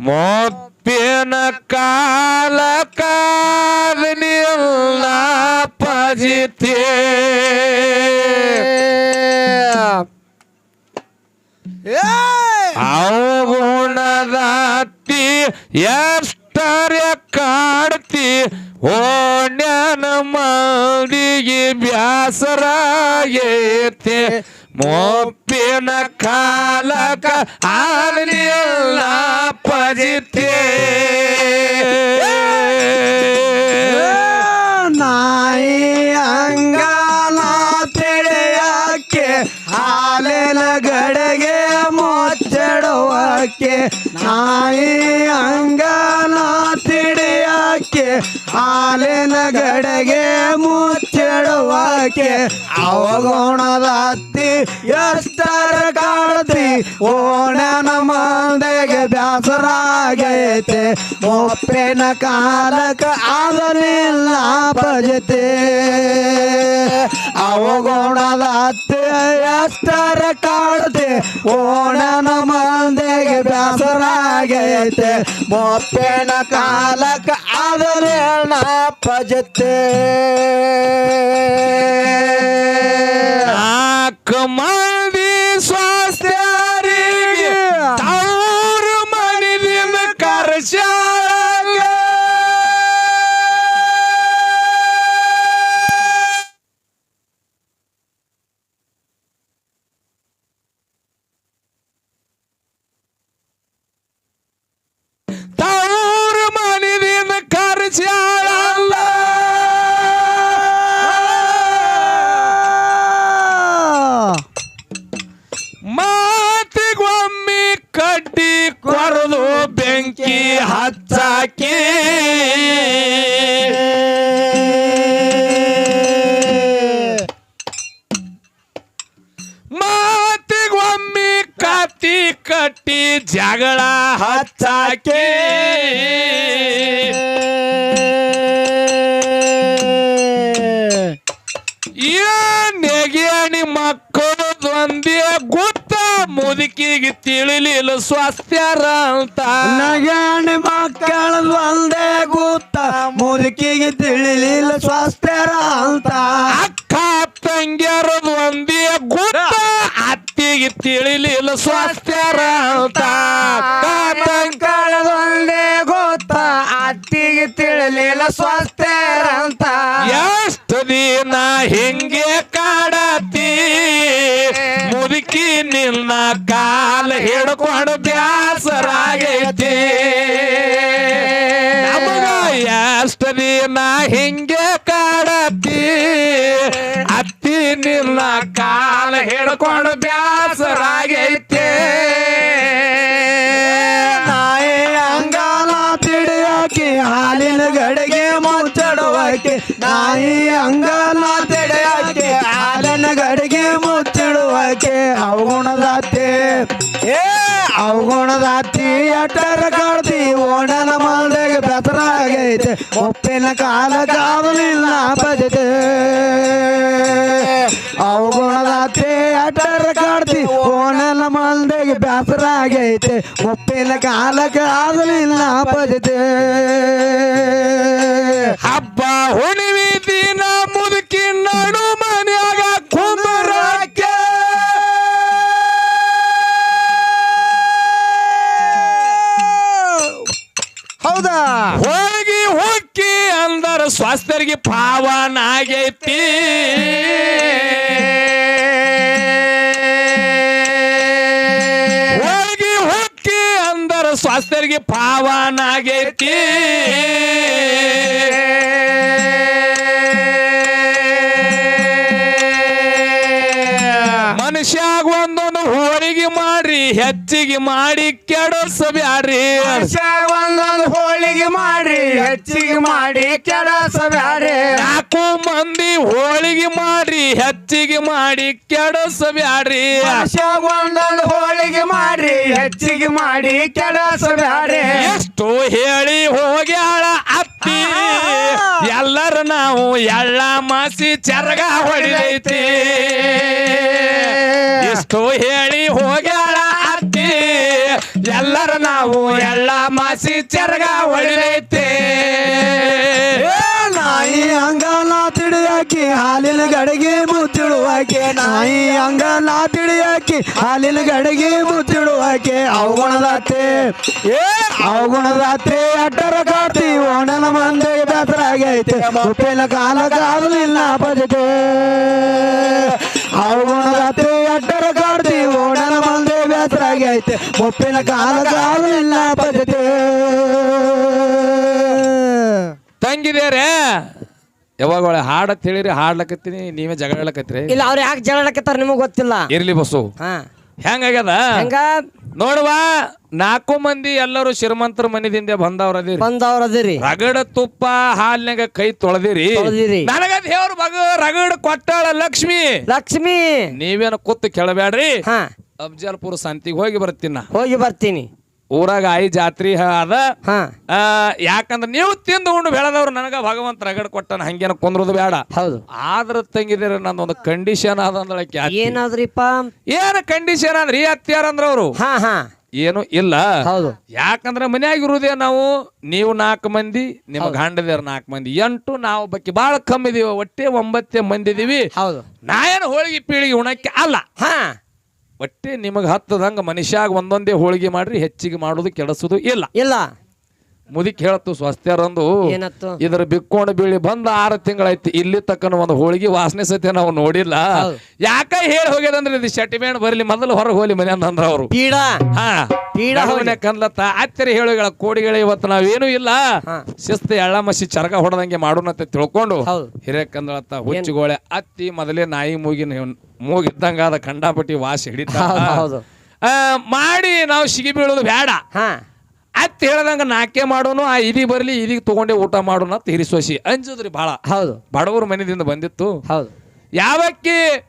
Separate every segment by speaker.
Speaker 1: ಮೊಪ್ಪಿನ ಕಾಲ ಕಾದ ಪಜಿತೆ. ಅವಗುಣದತ್ತಿ ಎಷ್ಟರ್ಯ ಕಾಡ್ತಿ ಓಣ್ಯನ ಮಂದಿಗೆ ಬ್ಯಾಸರಾಗೈತಿ. ಮೊಪ್ಪಿನ ಕಾಲಕ ಆಗಲಿಲ್ಲ ಪಜಿತಿ
Speaker 2: ನಾಯಿ ಅಂಗಾಲ ತಿಳಿಯಕ್ಕೆ, ಹಾಲಿನ ಗಡೆಗೆ ಮುಚ್ಚಿಡುವಕ್ಕೆ. ನಾಯಿ ಅಂಗಾಲ ತಿಳಿಯಕ್ಕೆ, ಹಾಲಿನ ಗಡೆಗೆ ಮುಚ್ಚಿಡುವಕ್ಕೆ ಅವಗುಣದ ಹತ್ತಿ ಎಷ್ಟರ ಕಾಡ್ತಿ. ಓಣನ ಮಂದೆಗೆ ಬ್ಯಾಸರಾಗೈತೆ. ಮೊಪ್ಪಿನ ಕಾಲಕ ಆದನೆಲ್ಲ ಭಜತೆ ಅವಗುಣದ ಅತ್ತೆ ಎಷ್ಟರ ಕಾಡ್ತಿ ಓಣನ ಮಂದೆಗೆ ಬ್ಯಾಸರಾಗೈತೆ. ಮೊಪ್ಪೇಣ ಕಾಲಕ ಅದರೇಣ
Speaker 1: ಪಜತೆ ಮಂದಿ ಸ್ವಾಸ್ಥ್ಯರಿಗೆ ಕರ್ಸಾಳಲ್ಲ ಅತ್ತಿಗೆ ತಿಳಲಿಲ್ಲ ಸ್ವಾಸ್ಥ್ಯರ ಅಂತ ಎಷ್ಟು ದಿನ ಹಿಂಗೆ ಕಾಡತಿ ಮುದುಕಿ ನಿನ್ನ ಕಾಲ ಹಿಡ್ಕೊಂಡು ಬ್ಯಾಸರಾಗೈತಿ. ಎಷ್ಟು ದಿನ ಹಿಂಗೆ ಕಾಡತಿ ಅತ್ತಿ ನಿನ್ನ ಕಾಲ ಹಿಡ್ಕೊಂಡು
Speaker 2: ಮುಚ್ಚಿಡುವಕ್ಕೆ ಅವಗುಣದಾತಿ. ಏ, ಅವಗುಣದಾತಿ ಅಟ್ಟರ ಕಾಡ್ತಿ, ಓಣನ ಮಲ್ದೆಗೆ ಬೆತರಾಗೈತೆ ಒಪ್ಪಿನ ಕಾಲ ಕಾದಲಿಲ್ಲ ಬಜತೆ. ಅವಗುಣದಾತಿ ಅಟ್ಟರ ಕಾಡ್ತಿ, ಓಣನ ಮಲ್ದೆಗೆ ಆಗೈತೆ ಒಪ್ಪಿನ ಕಾಲ ಕಾದಲಿಲ್ಲ ಬಜತೆ.
Speaker 1: ಹಬ್ಬ ಹುಣಿವಿ
Speaker 2: ಹೌದಾ?
Speaker 1: ಹೋಗಿ ಹೊಕ್ಕಿ ಅಂದರ ಸ್ವಾಸ್ಥ್ಯರಿಗೆ ಪಾವನಾಗೈತಿ. ಹೋಗಿ ಹೊಕ್ಕಿ ಅಂದರ ಸ್ವಾಸ್ಥ್ಯರಿಗೆ ಪಾವನಾಗೈತಿ. ಮನುಷ್ಯಾಗ ಒಂದೊಂದು ಹೋರಿಗೆ ಮಾಡ್ರಿ ಹೆಚ್ಚಿಗೆ ಮಾಡಿ ಕೆಡಸಬ್ಯಾಡ್ರಿ.
Speaker 2: ವರ್ಷಾಗ ಒಂದೊಂದು ಹೋಳಿಗೆ ಮಾಡಿ ಹೆಚ್ಚಿಗೆ ಮಾಡಿ ಕೆಡಸಬ್ಯಾರಿ
Speaker 1: ನಾಲ್ಕು ಮಂದಿ ಹೋಳಿಗೆ ಮಾಡಿ ಹೆಚ್ಚಿಗೆ ಮಾಡಿ ಕೆಡಸಬ್ಯಾಡ್ರಿ.
Speaker 2: ವರ್ಷಾಗ ಒಂದೊಂದು ಹೋಳಿಗೆ ಮಾಡಿ ಹೆಚ್ಚಿಗೆ ಮಾಡಿ ಕೆಡಸಬ್ಯಾರಿ
Speaker 1: ಎಷ್ಟು ಹೇಳಿ ಹೋಗ್ಯಾಳ ಅತ್ತಿ. ಎಲ್ಲರ ನಾವು ಎಳ್ಳ ಮಾಸಿ ಚರಗ ಹೊಡಿಲೈತಿ. ಎಷ್ಟು ಹೇಳಿ ಹೋಗ್ಯಾಳ ಎಲ್ಲರ ನಾವು ಎಲ್ಲ ಮಾಸಿ ಚರಗ
Speaker 2: ಏ ನಾಯಿ ಅಂಗಲ ತಿಳಿಯಾಕಿ ಹಾಲಿನ ಗಡಿಗೆ ಮುತ್ತಿಳುವಾಕೆ. ನಾಯಿ ಅಂಗಲ ತಿಳಿಯಾಕಿ ಹಾಲಿನ ಗಡಿಗೆ ಮುತ್ತಿಳುವಾಕೆ. ಅವಗುಣದಾತೆ. ಏ ಅವಗುಣದಾತೆ ಅಡ್ಡರ ಕಾತಿ ಓಣನ ಮಂದೆ ಬೇಸರಾಗೈತೆ ಉಪ್ಪಿನ ಕಾಲ ಕಾದಲಿಲ್ಲ ಬಜತೆ ಅವಗುಣದಾತೆ ಅಡ್ಡರ ಕಾಡ್ತಿ ಓಣನ ಮಂದೆ ಮೊಪ್ಪಿನ ಕಾಲ ಬಜತೆ
Speaker 1: ತಂಗಿದೇರೆ ಯಾವಾಗ ಒಳ್ಳೆ ಹಾಡತ್ ಹೇಳಿರಿ ಹಾಡ್ಲಕತ್ತೀನಿ ನೀವೇ ಜಗಳಕತ್ರಿ
Speaker 3: ಇಲ್ಲ ಅವ್ರು ಯಾಕೆ ಜಗಳಕತ್ತಾರ ನಿಮಗ್ ಗೊತ್ತಿಲ್ಲ.
Speaker 1: ಇರ್ಲಿ ಬಸ್ಸು
Speaker 3: ಹಾ.
Speaker 1: ಹೆಂಗಾಗ್ಯದ
Speaker 3: ಹೆಂಗ?
Speaker 1: ನೋಡುವ ನಾಲ್ಕು ಮಂದಿ ಎಲ್ಲರೂ ಶ್ರೀಮಂತರ ಮನಿದಿಂದ ಬಂದವ್ರದಿರಿ
Speaker 3: ಬಂದವ್ರ ಅದಿರಿ.
Speaker 1: ರಗಡ ತುಪ್ಪ ಹಾಲ್ನಾಗ ಕೈ ತೊಳೆದಿರಿ.
Speaker 3: ತೊಳ್ದಿರಿ.
Speaker 1: ನನಗ ದೇವ್ರ ಬಗ ರಗಡ ಕೊಟ್ಟಾಳ ಲಕ್ಷ್ಮಿ.
Speaker 3: ಲಕ್ಷ್ಮಿ.
Speaker 1: ನೀವೇನು ಕೂತು ಕೆಳಬೇಡ್ರಿ.
Speaker 3: ಹಾ.
Speaker 1: ಅಫ್ಜಲ್ಪುರ ಸಂತಿಗೆ ಹೋಗಿ ಬರ್ತೀನಿ. ನಾ
Speaker 3: ಹೋಗಿ ಬರ್ತೀನಿ.
Speaker 1: ಊರಾಗ ಆಯಿ ಜಾತ್ರಿ ಅದ.
Speaker 3: ಹಾ.
Speaker 1: ಆ, ಯಾಕಂದ್ರೆ ನೀವು ತಿಂದು ಉಂಡು ಬೆಳೆದವ್ರು ನನಗ ಭಗವಂತ ರಗಡ್ ಕೊಟ್ಟನ ಹಂಗೇನ ಕುಂದ್ರದು ಬೇಡ
Speaker 3: ಹೌದು.
Speaker 1: ಆದ್ರ ತಂಗಿದಿರ ನಂದೊಂದು ಕಂಡೀಷನ್ ಅದ ಅಂದಳಕ್ಕೆ
Speaker 3: ಏನಾದ್ರಿಪ್ಪ?
Speaker 1: ಏನ ಕಂಡೀಷನ್ ಅಂದ್ರ ಈ ಅತ್ಯಾರ ಅಂದ್ರ ಅವ್ರು
Speaker 3: ಹಾ ಹಾ.
Speaker 1: ಏನು ಇಲ್ಲ.
Speaker 3: ಹೌದು.
Speaker 1: ಯಾಕಂದ್ರೆ ಮನ್ಯಾಗ ಇರುದೇ ನಾವು ನೀವು ನಾಲ್ಕು ಮಂದಿ ನಿಮ್ಮ ಗಂಡದೇವ್ರ ನಾಲ್ಕು ಮಂದಿ. ಎಂಟು ನಾವು ಬಕ್ಕಿ ಬಹಳ ಕಮ್ಮಿ ಇದೀವಿ ಒಟ್ಟೆ ಒಂಬತ್ತೇ ಮಂದಿ ಇದೀವಿ.
Speaker 3: ಹೌದು.
Speaker 1: ನಾ ಏನು ಹೋಳಿಗೆ ಪೀಳಿಗೆ ಉಣಕ್ಕೆ ಅಲ್ಲ.
Speaker 3: ಹಾ.
Speaker 1: ಒಟ್ಟೆ ನಿಮಗೆ ಹತ್ತದಂಗ ಮನುಷ್ಯಾಗ ಒಂದೊಂದೇ ಹೋಳಿಗೆ ಮಾಡ್ರಿ ಹೆಚ್ಚಿಗೆ ಮಾಡೋದು ಕೆಡಸೋದು ಇಲ್ಲ.
Speaker 3: ಇಲ್ಲ.
Speaker 1: ಮುದಿಕ್ ಹೇಳತ್ತು ಸ್ವಸ್ಥರಂದು
Speaker 3: ಏನತ್ತು?
Speaker 1: ಇದ್ರ ಬಿಕ್ಕೊಂಡು ಬೀಳಿ ಬಂದ ಆರು ತಿಂಗಳೈತಿ ಇಲ್ಲಿ ತಕ್ಕನ ಒಂದು ಹೋಳಿಗೆ ವಾಸನೆ ಸತ್ಯ ನಾವು ನೋಡಿಲ್ಲ. ಯಾಕೈ ಹೇಳಿ ಹೋಗ್ಯದಂದ್ರೆ ಇದು ಶಟಿಮೇಣ ಬರ್ಲಿ ಮೊದಲು ಹೊರಗೆ ಹೋಲಿ ಮನೆ ಅಂದ್ರ ಅವರು.
Speaker 3: ಪೀಡಾ.
Speaker 1: ಹಾ.
Speaker 3: ಪೀಡ
Speaker 1: ಕನ್ಲತ್ತ ಅತ್ತರಿ ಹೇಳುಗಳ ಕೋಡಿಗಳ ಇವತ್ತು ನಾವೇನು ಇಲ್ಲ. ಶಿಸ್ತು ಎಳ್ಳ ಮಸಿ ಚರಗ ಹೊಡೆದಂಗೆ ಮಾಡೋಣ ಅಂತ ತಿಳ್ಕೊಂಡು
Speaker 3: ಹಿರೇ
Speaker 1: ಹಿರೇಕಂದಳತ್ತ ಹುಚ್ಚಿಗೋಳೆ ಅತ್ತಿ ಮೊದಲೇ ನಾಯಿ ಮೂಗಿನ ಮೂಗಿದ್ದಂಗ ಅದ ಕಂಡಾಪಟ್ಟಿ ವಾಸ ಹಿಡಿತ. ಮಾಡಿ ನಾವು ಸಿಗಿ ಬೀಳೋದು ಬೇಡ.
Speaker 3: ಹಾ
Speaker 1: ಹೇಳ್ದಂಗೆ ನಾಕೆ ಮಾಡೋನು ಆ ಇದಿ ಬರಲಿ ಇದಿಗೆ ತಗೊಂಡೆ ಊಟ ಮಾಡೋಣ ಅಂತ ಹಿರಿಸೋಸಿ. ಅಂಜದ್ರಿ ಭಾಳ
Speaker 3: ಹೌದು.
Speaker 1: ಬಡವರು ಮನೆಯಿಂದ ಬಂದಿತ್ತು.
Speaker 3: ಹೌದು.
Speaker 1: ಯಾವಕ್ಕಿ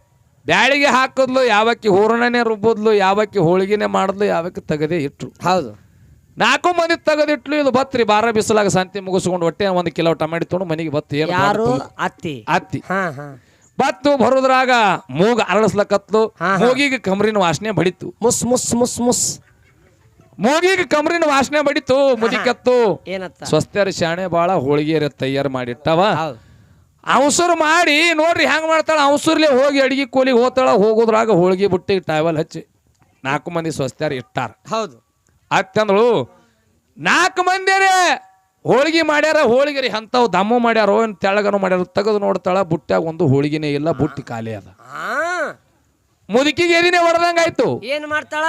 Speaker 1: ಬ್ಯಾಳಿಗೆ ಹಾಕಿದ್ಲು ಯಾವಕ್ಕಿ ಹೂರಣನೆ ರುಬ್ಬದ್ಲು ಯಾವಕ್ಕಿ ಹೋಳಿಗೆನೆ ಮಾಡಿದ್ಲು ಯಾವಕ್ಕಿ ತೆಗದೆ ಇಟ್ರು.
Speaker 3: ಹೌದು.
Speaker 1: ನಾಲ್ಕು ಮಂದಿ ತೆಗೆದಿಟ್ಲು ಇದು ಬತ್ರಿ ಬಾರ ಬಿಸಿಲಾಗ ಸಂತಿ ಮುಗಿಸ್ಕೊಂಡು ಹೊಟ್ಟೆ ಒಂದು ಕಿಲೋ ಟಮಾಟಿ ತೊಗೊಂಡು ಮನೆಗೆ ಬತ್ತು ಏನು
Speaker 3: ಯಾರು? ಅತ್ತಿ.
Speaker 1: ಅತ್ತಿ.
Speaker 3: ಹಾ ಹಾ.
Speaker 1: ಬತ್ತು ಬರೋದ್ರಾಗ ಮೂಗ ಅರಳಿಸ್ಲಕತ್ಲು. ಮೂಗಿಗೆ ಕಮರಿನ ವಾಸನೆ ಬಡಿತು.
Speaker 3: ಮುಸ್ ಮುಸ್ ಮುಸ್ ಮುಸ್.
Speaker 1: ಮೂಗಿಗೆ ಕಮರಿನ ವಾಸನೆ ಬಡಿತು ಮುದಿಕತ್ತು
Speaker 3: ಏನತ್ತ?
Speaker 1: ಸ್ವಸ್ಥರ ಶಾಣೆ ಬಾಳ ಹೋಳಿಗೆ ತಯಾರು ಮಾಡಿಟ್ಟವ.
Speaker 3: ಹೌದು.
Speaker 1: ಅವಸರು ಮಾಡಿ ನೋಡ್ರಿ ಹೆಂಗ್ ಮಾಡ್ತಾಳ ಅವಸರ್ಲೆ ಹೋಗಿ ಅಡಿಗೆ ಕೋಲಿಗೆ ಹೋತಾಳ ಹೋಗೋದ್ರಾಗ ಹೋಳಿಗೆ ಬುಟ್ಟಿ ಟೈವಲ್ ಹಚ್ಚಿ. ನಾಲ್ಕು ಮಂದಿ ಸ್ವಸ್ಥರು ಇಟ್ಟಾರ.
Speaker 3: ಹೌದು.
Speaker 1: ಅತ್ತಂದಳು ನಾಲ್ಕು ಮಂದಿರೇ ಹೋಳಿಗೆ ಮಾಡ್ಯಾರ ಹೋಳಿಗೆ ರೀ ಅಂಥವು ದಮ್ಮು ಮಾಡ್ಯಾರೋ ಏನು ತೆಳಗನು ಮಾಡ್ಯಾರ ತೆಗೆದು ನೋಡ್ತಾಳ ಬುಟ್ಟ್ಯಾಗ ಒಂದು ಹೋಳಿಗೆನೇ ಇಲ್ಲ ಬುಟ್ಟಿ ಖಾಲಿ ಅದ.
Speaker 3: ಆ.
Speaker 1: ಮುದುಕಿಗೆ ಎದಿನೇ ಹೊಡೆದಂಗಾಯ್ತು.
Speaker 3: ಏನ್ ಮಾಡ್ತಾಳ?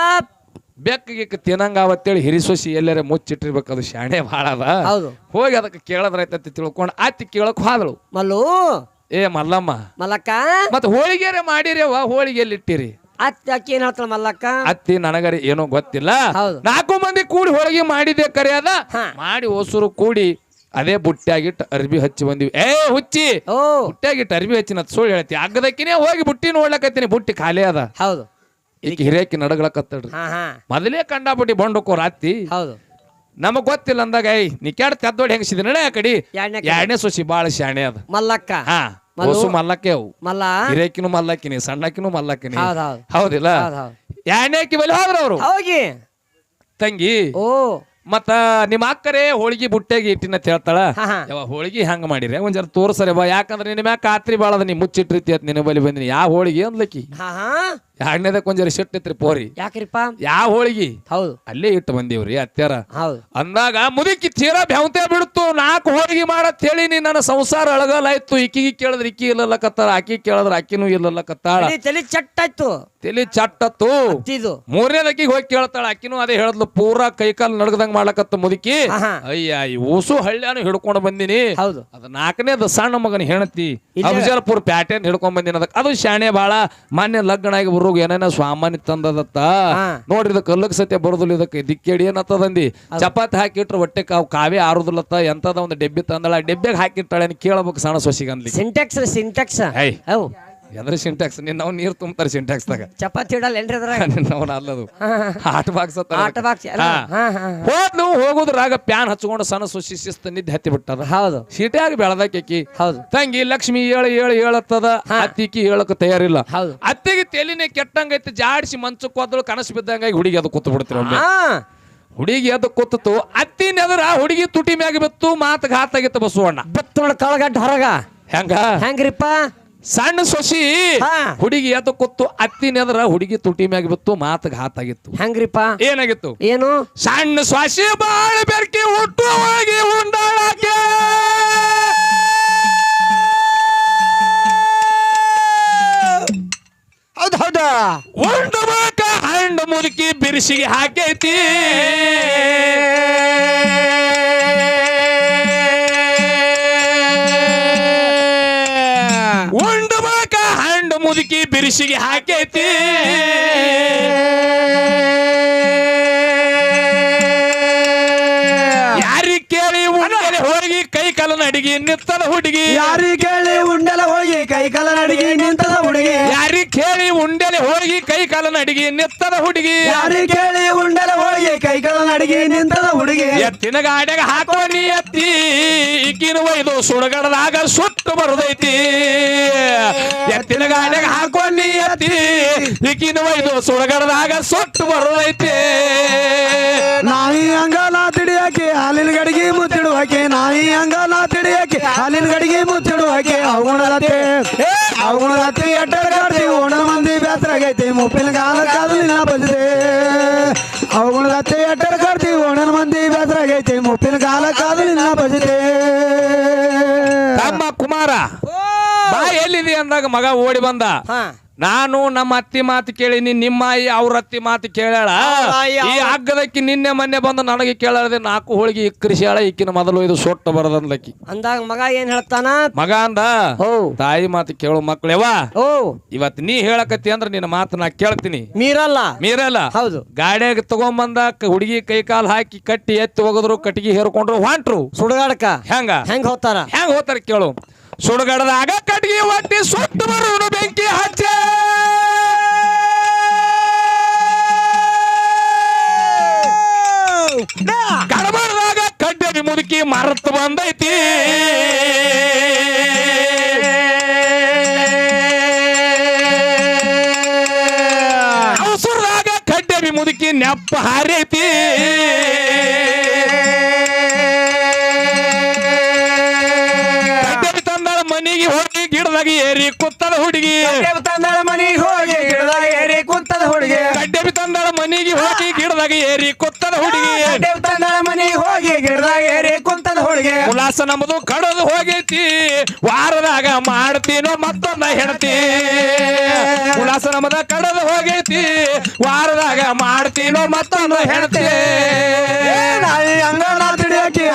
Speaker 1: ಬೆಕ್ಕಿಗೆ ತಿನ್ನಂಗ ಅವತ್ತೇಳಿ ಹಿರಿಸೊಸಿ ಎಲ್ಲರ ಮುಚ್ಚಿಟ್ಟಿರ್ಬೇಕು ಅದು ಶಾಣೆ ಭಾಳ ಅದ.
Speaker 3: ಹೌದು.
Speaker 1: ಹೋಗಿ ಅದಕ್ಕೆ ಕೇಳದ್ರೈತಂತ ತಿಳ್ಕೊಂಡು ಅತ್ತಿ ಕೇಳಕ್ ಹೋದಳು.
Speaker 3: ಮಲ್ಲು.
Speaker 1: ಏ ಮಲ್ಲಮ್ಮ.
Speaker 3: ಮಲ್ಲಕ್ಕ.
Speaker 1: ಮತ್ತೆ ಹೋಳಿಗೆರೆ ಅವ ಹೋಳಿಗೆ ಎಲ್ಲಿಟ್ಟಿರಿ
Speaker 3: ಅತ್ತಿ ಅಕ್ಕಿ ಏನ್ ಹೇಳ್ತಾಳ ಮಲ್ಲಕ್ಕ?
Speaker 1: ಅತ್ತಿ ನನಗರಿ ಏನೋ ಗೊತ್ತಿಲ್ಲ.
Speaker 3: ಹೌದು.
Speaker 1: ನಾಲ್ಕು ಮಂದಿ ಕೂಡಿ ಹೋಳಿಗೆ ಮಾಡಿದೆ ಕರೆಯದ.
Speaker 3: ಹಾ.
Speaker 1: ಮಾಡಿ ಹೊಸರು ಕೂಡಿ ಅದೇ ಬುಟ್ಟಿಯಾಗಿಟ್ಟು ಅರ್ಬಿ ಹಚ್ಚಿ ಬಂದಿವಿ. ಏ ಹುಚ್ಚಿ.
Speaker 3: ಓ.
Speaker 1: ಬುಟ್ಟಿಯಾಗಿಟ್ಟು ಅರ್ಬಿ ಹಚ್ಚಿನ ಸುಳ್ಳು ಹೇಳ್ತಿ. ಅಗ್ಗದಕ್ಕಿನೇ ಹೋಗಿ ಬುಟ್ಟಿ ನೋಡ್ಲಕತ್ತೀನಿ. ಬುಟ್ಟಿ ಖಾಲಿ ಅದ.
Speaker 3: ಹೌದು.
Speaker 1: ಈಗ ಹಿರೇಕಿ
Speaker 3: ಹಾ ಹಾ.
Speaker 1: ಮೊದಲೇ ಕಂಡಾಪಟ್ಟಿ ಬಂಡುಕೋ ರಾತ್ರಿ.
Speaker 3: ಹೌದು.
Speaker 1: ನಮಗ್ ಗೊತ್ತಿಲ್ಲ ಅಂದಾಗ ಐ ನಿಕ್ಯಾಡ್ ತೆದ್ದೋಡಿ ಹೆಂಗಸಿದ ನಡೆ ಆ ಕಡಿ.
Speaker 3: ಎರಡ್ನೇ
Speaker 1: ಎರಡನೇ ಸೊಸಿ ಬಾಳ ಶಾಣೆ ಅದ.
Speaker 3: ಮಲ್ಲಕ್ಕ.
Speaker 1: ಹಾ
Speaker 3: ಮಲ್ಲು.
Speaker 1: ಹೊಸು ಮಲ್ಲಕ್ಕೆ ಅವು.
Speaker 3: ಮಲ್ಲ.
Speaker 1: ಹಿರೇಕಿನೂ ಮಲ್ಲಕ್ಕಿನಿ ಸಣ್ಣಕ್ಕಿನೂ ಮಲ್ಲಕ್ಕಿನಿ.
Speaker 3: ಹೌದ್ ಹೌದ್.
Speaker 1: ಹೌದಿಲ್ಲ?
Speaker 3: ಹೌದ್ ಹೌದ್.
Speaker 1: ಎರಡನೇಕಿ ಬಲಿ ಹೋದ್ರ ಅವರು.
Speaker 3: ಹೋಗಿ.
Speaker 1: ತಂಗಿ
Speaker 3: ಓ.
Speaker 1: ಮತ್ತ ನಿಮ್ಮ ಅಕ್ಕರೇ ಹೋಳಿಗೆ ಬುಟ್ಟೆಗೆ ಇಟ್ಟಿನ ಹೇಳ್ತಾಳ.
Speaker 3: ಹಾ, ಹಾ.
Speaker 1: ಯಾವ ಹೋಳಿಗೆ ಹಂಗ ಮಾಡಿರಿ? ಒಂದ್ ಜರ ತೋರ್ಸರಿ ಬಾ ಯಾಕಂದ್ರೆ ನಿನ್ನ ಮ್ಯಾಗ ಖಾತ್ರಿ ಬಾಳದ ನೀ ಮುಚ್ಚಿಟ್ಟಿರ್ತಿ ಅತ್ ನಿನ್ನ ಬಲಿ ಬಂದಿನಿ. ಯಾವ ಹೋಳಿಗೆ ಅಂದ್ಲಕ್ಕಿ?
Speaker 3: ಹಾ ಹಾ.
Speaker 1: ಎರಡನೇದಕ್ಕೆ ಒಂದ್ ಜರ ಸಿಟ್ಟಿತ್ರಿ ಪೋರಿ.
Speaker 3: ಯಾಕ್ರಿಪ್ಪ?
Speaker 1: ಯಾವ ಹೋಳಿಗೆ?
Speaker 3: ಹೌದು.
Speaker 1: ಅಲ್ಲೇ ಇಟ್ಟು ಬಂದೀವ್ರಿ ಅತ್ಯಾರ
Speaker 3: ಹೌದು.
Speaker 1: ಅಂದಾಗ ಮುದುಕಿ ತೀರಾ ಬೆವಂತೆ ಬಿಡ್ತು ನಾಲ್ಕು ಹೋಳಿಗೆ ಮಾಡತ್ ಹೇಳಿ ನೀ ನನ್ನ ಸಂಸಾರ ಅಳಗಲಾಯ್ತು. ಇಕ್ಕಿಗೆ ಕೇಳಿದ್ರೆ ಇಕ್ಕಿ ಇಲ್ಲಲ್ಲಕತ್ತಾಳ ಆಕಿ ಕೇಳಿದ್ರೆ ಆಕಿನೂ ಇಲ್ಲಲ್ಲಕತ್ತಾಳ.
Speaker 3: ತಲಿ ತಲಿ ಚಟ್ಟಾಯ್ತು.
Speaker 1: ತಲಿ ಚಟ್ಟತ್ತು.
Speaker 3: ಅತ್ತಿದು
Speaker 1: ಮೂರನೇದಕ್ಕಿಗೆ ಹೋಗಿ ಕೇಳ್ತಾಳ. ಆಕಿನೂ ಅದೇ ಹೇಳದ್ಲು ಪೂರಾ ಕೈಕಾಲು ನಡಗದಂಗ್ ಮಾಡ್ಲಕತ್ತ ಮುದುಕಿ.
Speaker 3: ಆಹಾ.
Speaker 1: ಅಯ್ಯ ಈ ಊಸು ಹಳ್ಳ್ಯಾನು ಹಿಡ್ಕೊಂಡು ಬಂದಿನಿ.
Speaker 3: ಹೌದು.
Speaker 1: ಅದ ನಾಲ್ಕನೇದ ಸಣ್ಣ ಮಗನ ಹೆಣತಿ
Speaker 3: ಇಲ್ಲೇ-
Speaker 1: ಅಫಜಲ್ಪುರ್ ಪ್ಯಾಟೆನ್ ಹಿಡ್ಕೊಂಡ್ ಬಂದಿನ ಅದಕ್ಕೆ ಅದು ಶಾಣೆ ಬಾಳ ಮಾನ್ಯ ಲಗ್ನ ಆಗಿ ಬರೋ ಹೋಗಿ ಏನೇನ ಸಾಮಾನ್ಯ ತಂದದತ್ತ. ನೋಡ್ರಿ ಇದಕ್ಕೆ ಕಲ್ಲಕ್ ಸತ್ಯ ಬರೋದಿಲ್ಲ ಇದಕ್ಕೆ. ದಿಕ್ಕೇಡಿ ಏನತ್ತದಂದಿ ಚಪಾತಿ ಹಾಕಿಟ್ರೆ ಹೊಟ್ಟೆ ಕಾವು ಕಾವೇ ಆರುದಿಲ್ಲತ್ತ? ಎಂತದ ಒಂದು ಡೆಬ್ಬಿ ತಂದಳ? ಡೆಬ್ಬಿಗೆ ಹಾಕಿರ್ತಾಳೆ ಕೇಳಬೇಕು ಸಣ್ಣ ಸೊಸಿಗಂದ್ಲಿ
Speaker 3: ಸಿಂಟೆಕ್ಸ್ ಸಿಂಟೆಕ್ಸ್
Speaker 1: ಹೈ. ಎದ್ರ ಸಿಂಟ್ಯಾಕ್ಸ್ ನಿನ್ನ ನಾವು ನೀರು ತುಂಬ್ತಾರೆ ಸಿಂಟ್ಯಾಕ್ಸ್ದಾಗ
Speaker 3: ಚಪಾತಿ ಇಡಲ್ಲ ಏನ್ರಿ ಅದ್ರಾಗ
Speaker 1: ನಿನ್ನವನ ಅಲ್ಲದು. ಆಟ ಬಾಕ್ಸ್
Speaker 3: ಆಟ ಬಾಕ್ಸ್ ಅಲ್ಲ. ಹಾ, ಹಾ, ಹಾ.
Speaker 1: ಹೋದ್ಲು ಹೋಗುದ್ರಾಗ ಪ್ಯಾನ್ ಹಚ್ಕೊಂಡು ಸಣ್ಣ ಸುಶಿ ಶಿಸ್ತ ನಿದ್ದೆ ಹತ್ತಿ ಬಿಟ್ಟದ.
Speaker 3: ಹೌದು.
Speaker 1: ಸೀಟ್ಯಾಗ ಬೆಳದಕ್ಕಿ
Speaker 3: ಹೌದು.
Speaker 1: ತಂಗಿ ಲಕ್ಷ್ಮಿ ಏಳು ಏಳು ಹೇಳತ್ತದ ಅತ್ತಿಕಿ ಹೇಳಕ್ ತಯಾರಿಲ್ಲ.
Speaker 3: ಹೌದು.
Speaker 1: ಅತ್ತಿಗೆ ತೆಲಿನೇ ಕೆಟ್ಟಂಗೈತಿ ಜಾಡಿಸಿ ಮಂಚಕ್ಕೆ ಹೋದಳು ಕನಸು ಬಿದ್ದಂಗಾಗಿ ಹುಡುಗಿ ಅದು ಕೂತ್ ಬಿಡ್ತೀರ ಒಮ್ಮೆ.
Speaker 3: ಹಾ.
Speaker 1: ಹುಡುಗಿ ಅದು ಕೂತು ಅತ್ತಿನ ಎದುರ ಹುಡುಗಿ ತುಟಿ ಮ್ಯಾಗ ಬಿತ್ತು ಮಾತು ಘಾತಾಗಿತ್ತು ಬಸವಣ್ಣ.
Speaker 3: ಬತ್ತ ನೋಡ ಕಳಗಡ್ಡ ಹೊರಗ.
Speaker 1: ಹೆಂಗ?
Speaker 3: ಹೆಂಗ್ರಿಪ್ಪ?
Speaker 1: ಸಣ್ಣ ಸೊಸಿ
Speaker 3: ಹಾ.
Speaker 1: ಹುಡುಗಿ ಎದ್ದು ಕೂತು ಅತ್ತಿನ ಎದುರ ಹುಡುಗಿ ತುಟಿ ಮ್ಯಾಗ ಬಿತ್ತು ಮಾತು ಘಾತಾಗಿತ್ತು
Speaker 3: ಹೆಂಗ್ರಿಪ್ಪ
Speaker 1: ಏನಾಗಿತ್ತು?
Speaker 3: ಏನು?
Speaker 1: ಸಣ್ಣ ಸ್ವಾಸಿ ಬಾಳ ಬೆರ್ಕಿ ಹುಟ್ಟುವಾಗಿ ಉಂಡಾಳಕ್ಕೆ.
Speaker 3: ಹೌದು ಹೌದು.
Speaker 1: ಉಂಡು ಬಾಕ ಹಣ್ಣು ಮುದುಕಿ ಬಿರ್ಸಿಗೆ ಹಾಕೈತಿ. ಬಿರುಸಿಗೆ ಹಾಕೈತಿ. ಯಾರಿಗೆ ಕೇಳಿ ಉಂಡಲೆ ಹೋಗಿ ಕೈ ಕಲನ ಅಡಿಗೆ ನಿತ್ತಲ ಹುಡುಗಿ.
Speaker 2: ಯಾರಿ ಕೇಳಿ ಉಂಡಲ ಹೋಗಿ ಕೈ ಕಾಲ
Speaker 1: ಹೋಗಿ ಕೈ ಕಾಲನ ಅಡಿಗೆ ನಿತ್ತದ ಹುಡುಗಿ.
Speaker 2: ಯಾರಿ ಕೇಳಿ ಉಂಡಲ ಹೋಳಿಗೆ ಕೈ ಕಾಲ ನಡಿಗೆ ನಿಂತದ ಹುಡುಗಿ.
Speaker 1: ಎತ್ತಿನ ಗಾಡ್ಯಾಗ ಹಾಕೋ ನೀ ಎತ್ತಿ ಈಕಿನ ಒಯ್ದು ಸುಡಗಡದಾಗ ಸುಟ್ಟು ಬರುದೈತಿ. ಎತ್ತಿನ ಗಾಡ್ಯಾಗ ಹಾಕೋ ನೀ ಎತ್ತಿ ಈಕಿನ ಒಯ್ದು ಸುಡಗಡದಾಗ ಸುಟ್ಟು ಬರುದೈತಿ.
Speaker 2: ನಾಯಿ ಅಂಗಲ ತಿಡಿಯಾಕೆ ಹಾಲಿನ ಗಡಿಗೆ ಮುತ್ತಿಡುವಾಕೆ ನಾಯಿ ಅಂಗಲ ತಿಡಿಯಾಕೆ ಹಾಲಿನ ಗಡಿಗೆ ಮುತ್ತಿಡುವಾಕೆ ಅವಗುಣದತ್ತೆ ಅವಗುಣದತ್ತೆ ಎಟ್ಟರ ಕಾಡ್ತಿ ಓಣ ಮಂದಿ ಬೇಸರಾಗೈತಿ ಮುಪ್ಪಿನ ಕಾಲ ಕಾದಲಿನ ಬಂದಿದೆ. ಅವಗುಣದತ್ತೆ ಎಟ್ಟರ ಕಾಡ್ತಿ ಓಣನ ಮಂದಿ ಬೇಸರಾಗೈತಿ ಮುಪ್ಪಿನ ಕಾಲ ನಿನ್ನ ಬಂದಿದೆ.
Speaker 1: ತಮ್ಮ ಕುಮಾರ ಬಾ ಎಲ್ಲಿದೆ ಅಂದಾಗ ಮಗ ಓಡಿ ಬಂದ.
Speaker 3: ಹಾ.
Speaker 1: ನಾನು ನಮ್ಮ ಅತ್ತಿ ಮಾತು ಕೇಳಿನಿ ನಿಮ್ಮ ಆಯಿ ಅವ್ರ ಅತ್ತಿ ಮಾತು ಕೇಳ್ಯಾಳ. ಈ ಹಗ್ಗದಕ್ಕಿ ನಿನ್ನೆ ಮೊನ್ನೆ ಬಂದು ನನಗೆ ಕೇಳದೆ ನಾಲ್ಕು ಹೋಳಿಗೆ ಇಕ್ಕರಿಸ್ಯಾಳ ಈಕಿನ ಮೊದಲು ಇದು ಸೊಟ್ಟ ಬರದಂದಕ್ಕಿ
Speaker 3: ಅಂದಾಗ ಮಗ ಏನ್ ಹೇಳ್ತಾನ?
Speaker 1: ಮಗ ಅಂದ ತಾಯಿ ಮಾತು ಕೇಳು ಮಕ್ಳೇವಾ
Speaker 3: ಓ
Speaker 1: ಇವತ್ತು ನೀ ಹೇಳಕತ್ತಿ ಅಂದ್ರೆ ನಿನ್ನ ಮಾತು ನಾ ಕೇಳ್ತೀನಿ.
Speaker 3: ಮೀರಲ್ಲ?
Speaker 1: ಮೀರಲ್ಲ.
Speaker 3: ಹೌದು.
Speaker 1: ಗಾಡಿಯಾಗ ತಗೊಂಬಂದ ಹುಡುಗಿ ಕೈ ಕಾಲು ಹಾಕಿ ಕಟ್ಟಿ ಎತ್ತಿ ಹೋಗದ್ರು ಕಟ್ಟಿಗೆ ಹೇರ್ಕೊಂಡ್ರು ಹೊಂಟ್ರು.
Speaker 3: ಸುಡಗಾಡಕ?
Speaker 1: ಹೆಂಗ?
Speaker 3: ಹೆಂಗ್ ಹೋಗ್ತಾರ?
Speaker 1: ಹೆಂಗ್ ಹೋಗ್ತಾರ ಕೇಳು. ಸುಡುಗಡದಾಗ ಕಟ್ಗಿ ಒಟ್ಟಿ ಸುಟ್ಟು ಬರೋನು ಬೆಂಕಿ ಹಚ್ಚೆ. ಕಡಬಡದಾಗ ಕಡ್ಡಿ ಮುದುಕಿ ಮರತ್ ಬಂದೈತಿ. ಅವಸರದಾಗ ಕಡ್ಡಿ ಮುದುಕಿ ನೆಪ್ಪ ಹಾರೈತಿ. ಗಿಡದಾಗ ಏರಿ ಕುತ್ತದ ಹುಡುಗಿ.
Speaker 2: ತಂದಾಳ ಮನಿಗೆ ಹೋಗಿ ಗಿಡದಾಗ ಏರಿ ಕುಂತದ ಹುಡುಗಿ.
Speaker 1: ಕಡ್ಡಿ ತಂದಾಳ ಮನಿಗೆ ಹೋಗಿ ಗಿಡದಾಗ ಏರಿ ಕುತ್ತದ ಹುಡುಗಿ.
Speaker 2: ತಂದಾಳ ಮನೆಗೆ ಹೋಗಿ ಗಿಡದಾಗ ಏರಿ ಕುಂತದ ಹುಡುಗಿ.
Speaker 1: ಉಲ್ಲಾಸ ನಮ್ಮದು ಕಡದು ಹೋಗೈತಿ. ವಾರದಾಗ ಮಾಡ್ತೀನೋ ಮತ್ತೊಂದ ಹೆಣತಿ ಉಲ್ಲಾಸ ನಮ್ಮದ ಕಡದು ಹೋಗೈತಿ. ವಾರದಾಗ ಮಾಡ್ತೀನೋ ಮತ್ತೊಂದ ಹೆಣತಿ
Speaker 2: ಹಂಗ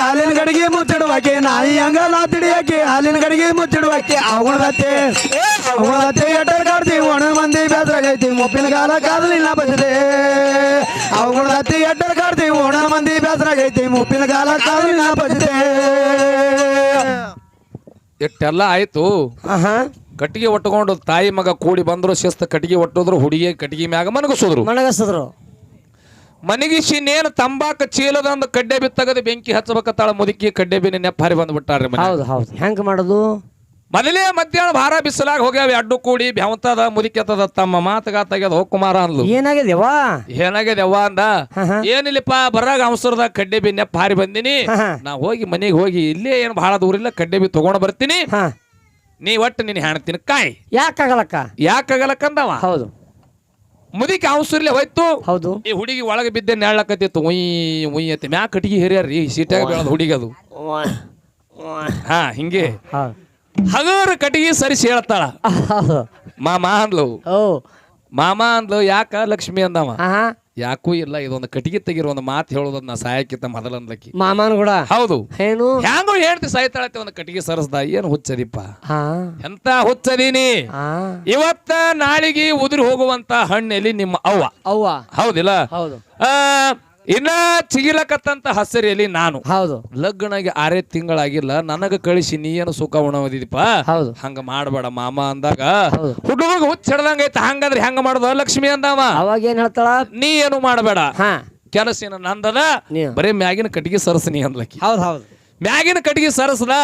Speaker 2: ಹಾಲಿನ ಗಡಿಗೆ ಮುಚ್ಚಿಡುವಾಕೆ ನಾಯಿ ಅಂಗಲ ತಿಡಿಯಾಕೆ ಹಾಲಿನ ಗಡಿಗೆ ಮುಚ್ಚಿಡುವಾಕೆ ಅವಳದತ್ತೆ ಅವಳದತ್ತೆ ಎಟ್ಟರ್ ಕಾಡ್ತಿ ಒಣ ಮಂದಿ ಬೇಸರಾಗೈತಿ ಮುಪ್ಪಿನ ಕಾಲ ಕಾದಲಿಲ್ಲ ಬಸದೆ. ಅವಳದತ್ತೆ ಎಟ್ಟರ್ ಕಾಡ್ತಿ ಒಣ ಮಂದಿ ಬೇಸರಾಗೈತಿ ಮುಪ್ಪಿನ ಕಾಲ ಕಾದಲಿಲ್ಲ ಬಸದೆ.
Speaker 1: ಇಟ್ಟೆಲ್ಲ ಆಯ್ತು? ಕಟ್ಟಿಗೆ ಒಟ್ಟುಕೊಂಡು ತಾಯಿ ಮಗ ಕೂಡಿ ಬಂದ್ರು ಶಿಸ್ತ ಕಟ್ಟಿಗೆ ಒಟ್ಟಿದ್ರು ಹುಡುಗಿ ಕಟ್ಟಿಗೆ ಮ್ಯಾಗ ಮನಗಸೋದ್ರು.
Speaker 3: ಮಣಗಸದ್ರು
Speaker 1: ಮನಗಿಸಿ ನೇನು ತಂಬಾಕ ಚೀಲದೊಂದು ಕಡ್ಡೆ ಬಿತ್ತಗದ ಬೆಂಕಿ ಹಚ್ಚಬೇಕತ್ತಾಳ ಮುದುಕಿ ಕಡ್ಡೆ ಬಿನಿ ನೆಪ್ಪ ಹರಿ ಬಂದ್ಬಿಟ್ಟಾರ್ರಿ ಮನೆ
Speaker 3: ಹೌದು ಹೌದು. ಹೆಂಗ್ ಮಾಡೋದು?
Speaker 1: ಮೊದಲೇ ಮಧ್ಯಾಹ್ನ ಭಾರ ಬಿಸಿಲಾಗ ಹೋಗ್ಯಾವ ಅಡ್ಡು ಕೂಡಿ ಬೆವಂತದ ಮುದುಕೆತ್ತದ ತಮ್ಮ ಮಾತುಗಾತಾಗ್ಯದ ಹೋಗ್ ಕುಮಾರ ಅಂದ್ಲು.
Speaker 3: ಏನಾಗಿದೆವಾ
Speaker 1: ಏನಾಗ್ಯದ ಯವ್ವ ಅಂದ
Speaker 3: ಹಾ, ಹಾ.
Speaker 1: ಏನಿಲ್ಲಪ್ಪ ಬರಾಗ ಅವಸರದಾಗ ಕಡ್ಡೆ ಬಿ ನೆಪ್ಪ ಹಾರಿ ಬಂದಿನಿ.
Speaker 3: ಹಾ, ಹಾ.
Speaker 1: ನಾ ಹೋಗಿ ಮನೆಗೆ ಹೋಗಿ ಇಲ್ಲೇ ಏನು ಬಹಳ ದೂರ ಇಲ್ಲ ಕಡ್ಡೆ ಬಿ ತಗೊಂಡ್ ಬರ್ತೀನಿ.
Speaker 3: ಹಾ.
Speaker 1: ನೀ ಒಟ್ಟು ನಿನ್ ಹೆಣ್ತೀನಿ ಕಾಯಿ.
Speaker 3: ಯಾಕಾಗಲಕ್ಕ
Speaker 1: ಯಾಕಾಗಲಕ್ಕಂದವ
Speaker 3: ಹೌದು.
Speaker 1: ಮುದಿಕೆ ಅವಸರ್ಲೆ ಹೋಯ್ತು.
Speaker 3: ಹೌದು.
Speaker 1: ಈ ಹುಡುಗಿ ಒಳಗೆ ಬಿದ್ದೆ ನೆಳ್ಳಕತ್ತಿತ್ತು ಉಯ್ ಉಯ್ ಅಂತ. ಮ್ಯಾ ಕಟ್ಟಿಗೆ ಹಿರಿಯರ್ರಿ ಸೀಟ್ಯಾಗ ಬೆಳೆದ ಹುಡುಗಿ ಅದು. ಹಾ ಹಿಂಗೆ.
Speaker 3: ಹಾ.
Speaker 1: ಹಗರ ಕಟ್ಟಿಗೆ ಸರಿಸಿ ಹೇಳ್ತಾಳ.
Speaker 3: ಮಾಮಾ
Speaker 1: ಮಾಮ ಅಂದ್ಲು.
Speaker 3: ಓ.
Speaker 1: ಮಾಮ ಅಂದ್ಲು ಯಾಕ ಲಕ್ಷ್ಮಿ ಅಂದವ?
Speaker 3: ಆಹಾ.
Speaker 1: ಯಾಕೂ ಇಲ್ಲ ಇದೊಂದು ಕಟಿಗೆ ತೆಗಿರೋ ಒಂದು ಮಾತು ಹೇಳೋದ್ ನಾ ಸಾಯಕ್ಕಿಂತ ಮೊದಲಂದ್ಲಕ್ಕಿ
Speaker 3: ಮಾಮನ್ ಕೂಡ?
Speaker 1: ಹೌದು.
Speaker 3: ಏನು?
Speaker 1: ಹ್ಯಾಂಗೋ ಹೇಳ್ತಿ ಸಾಯ್ತಾಳತ್ತೆ ಒಂದು ಕಟಿಗೆ ಸರಸ್ದ ಏನು ಹುಚ್ಚದಿಪ್ಪ
Speaker 3: ಹಾ.
Speaker 1: ಎಂತ ಹುಚ್ಚದೀನಿ
Speaker 3: ಹಾ.
Speaker 1: ಇವತ್ತ ನಾಳಿಗೆ ಉದುರಿ ಹೋಗುವಂತ ಹಣ್ಣೆಲಿ ನಿಮ್ಮ ಅವ್ವ.
Speaker 3: ಅವ್ವ.
Speaker 1: ಹೌದಿಲ್ಲ?
Speaker 3: ಹೌದು.
Speaker 1: ಆ, ಇನ್ನ ಚಿಗಿಲಕತ್ತಂತ ಹಸರಿಯಲ್ಲಿ ನಾನು.
Speaker 3: ಹೌದು.
Speaker 1: ಲಗ್ನಾಗಿ ಆರೇ ತಿಂಗಳಾಗಿಲ್ಲ ನನಗ ಕಳಿಸಿ ನೀ ಏನು ಸುಖ ಉಣವದಿದೀಪ
Speaker 3: ಹೌದು.
Speaker 1: ಹಂಗ ಮಾಡಬೇಡ ಮಾಮ ಅಂದಾಗ.
Speaker 3: ಹೌದು.
Speaker 1: ಹುಡುಗ ಹುಚ್ಚ ಹಿಡ್ದಂಗ ಐತ ಹಂಗಂದ್ರೆ ಹೆಂಗ ಮಾಡುದ? ಲಕ್ಷ್ಮಿ ಅಂದಾವ.
Speaker 3: ಅವಾಗ ಏನ್ ಹೇಳ್ತಾಳ?
Speaker 1: ನೀ ಏನು ಮಾಡಬೇಡ.
Speaker 3: ಹಾ.
Speaker 1: ಕೆಲಸ ಏನ ನಂದದ ಬರೀ ಮ್ಯಾಗಿನ ಕಟ್ಟಿಗೆ ಸರಸನಿ ಅಂದ್ಲಕ್ಕಿ
Speaker 3: ಹೌದು ಹೌದು.
Speaker 1: ಮ್ಯಾಗಿನ ಕಟ್ಟಿಗೆ ಸರಸದ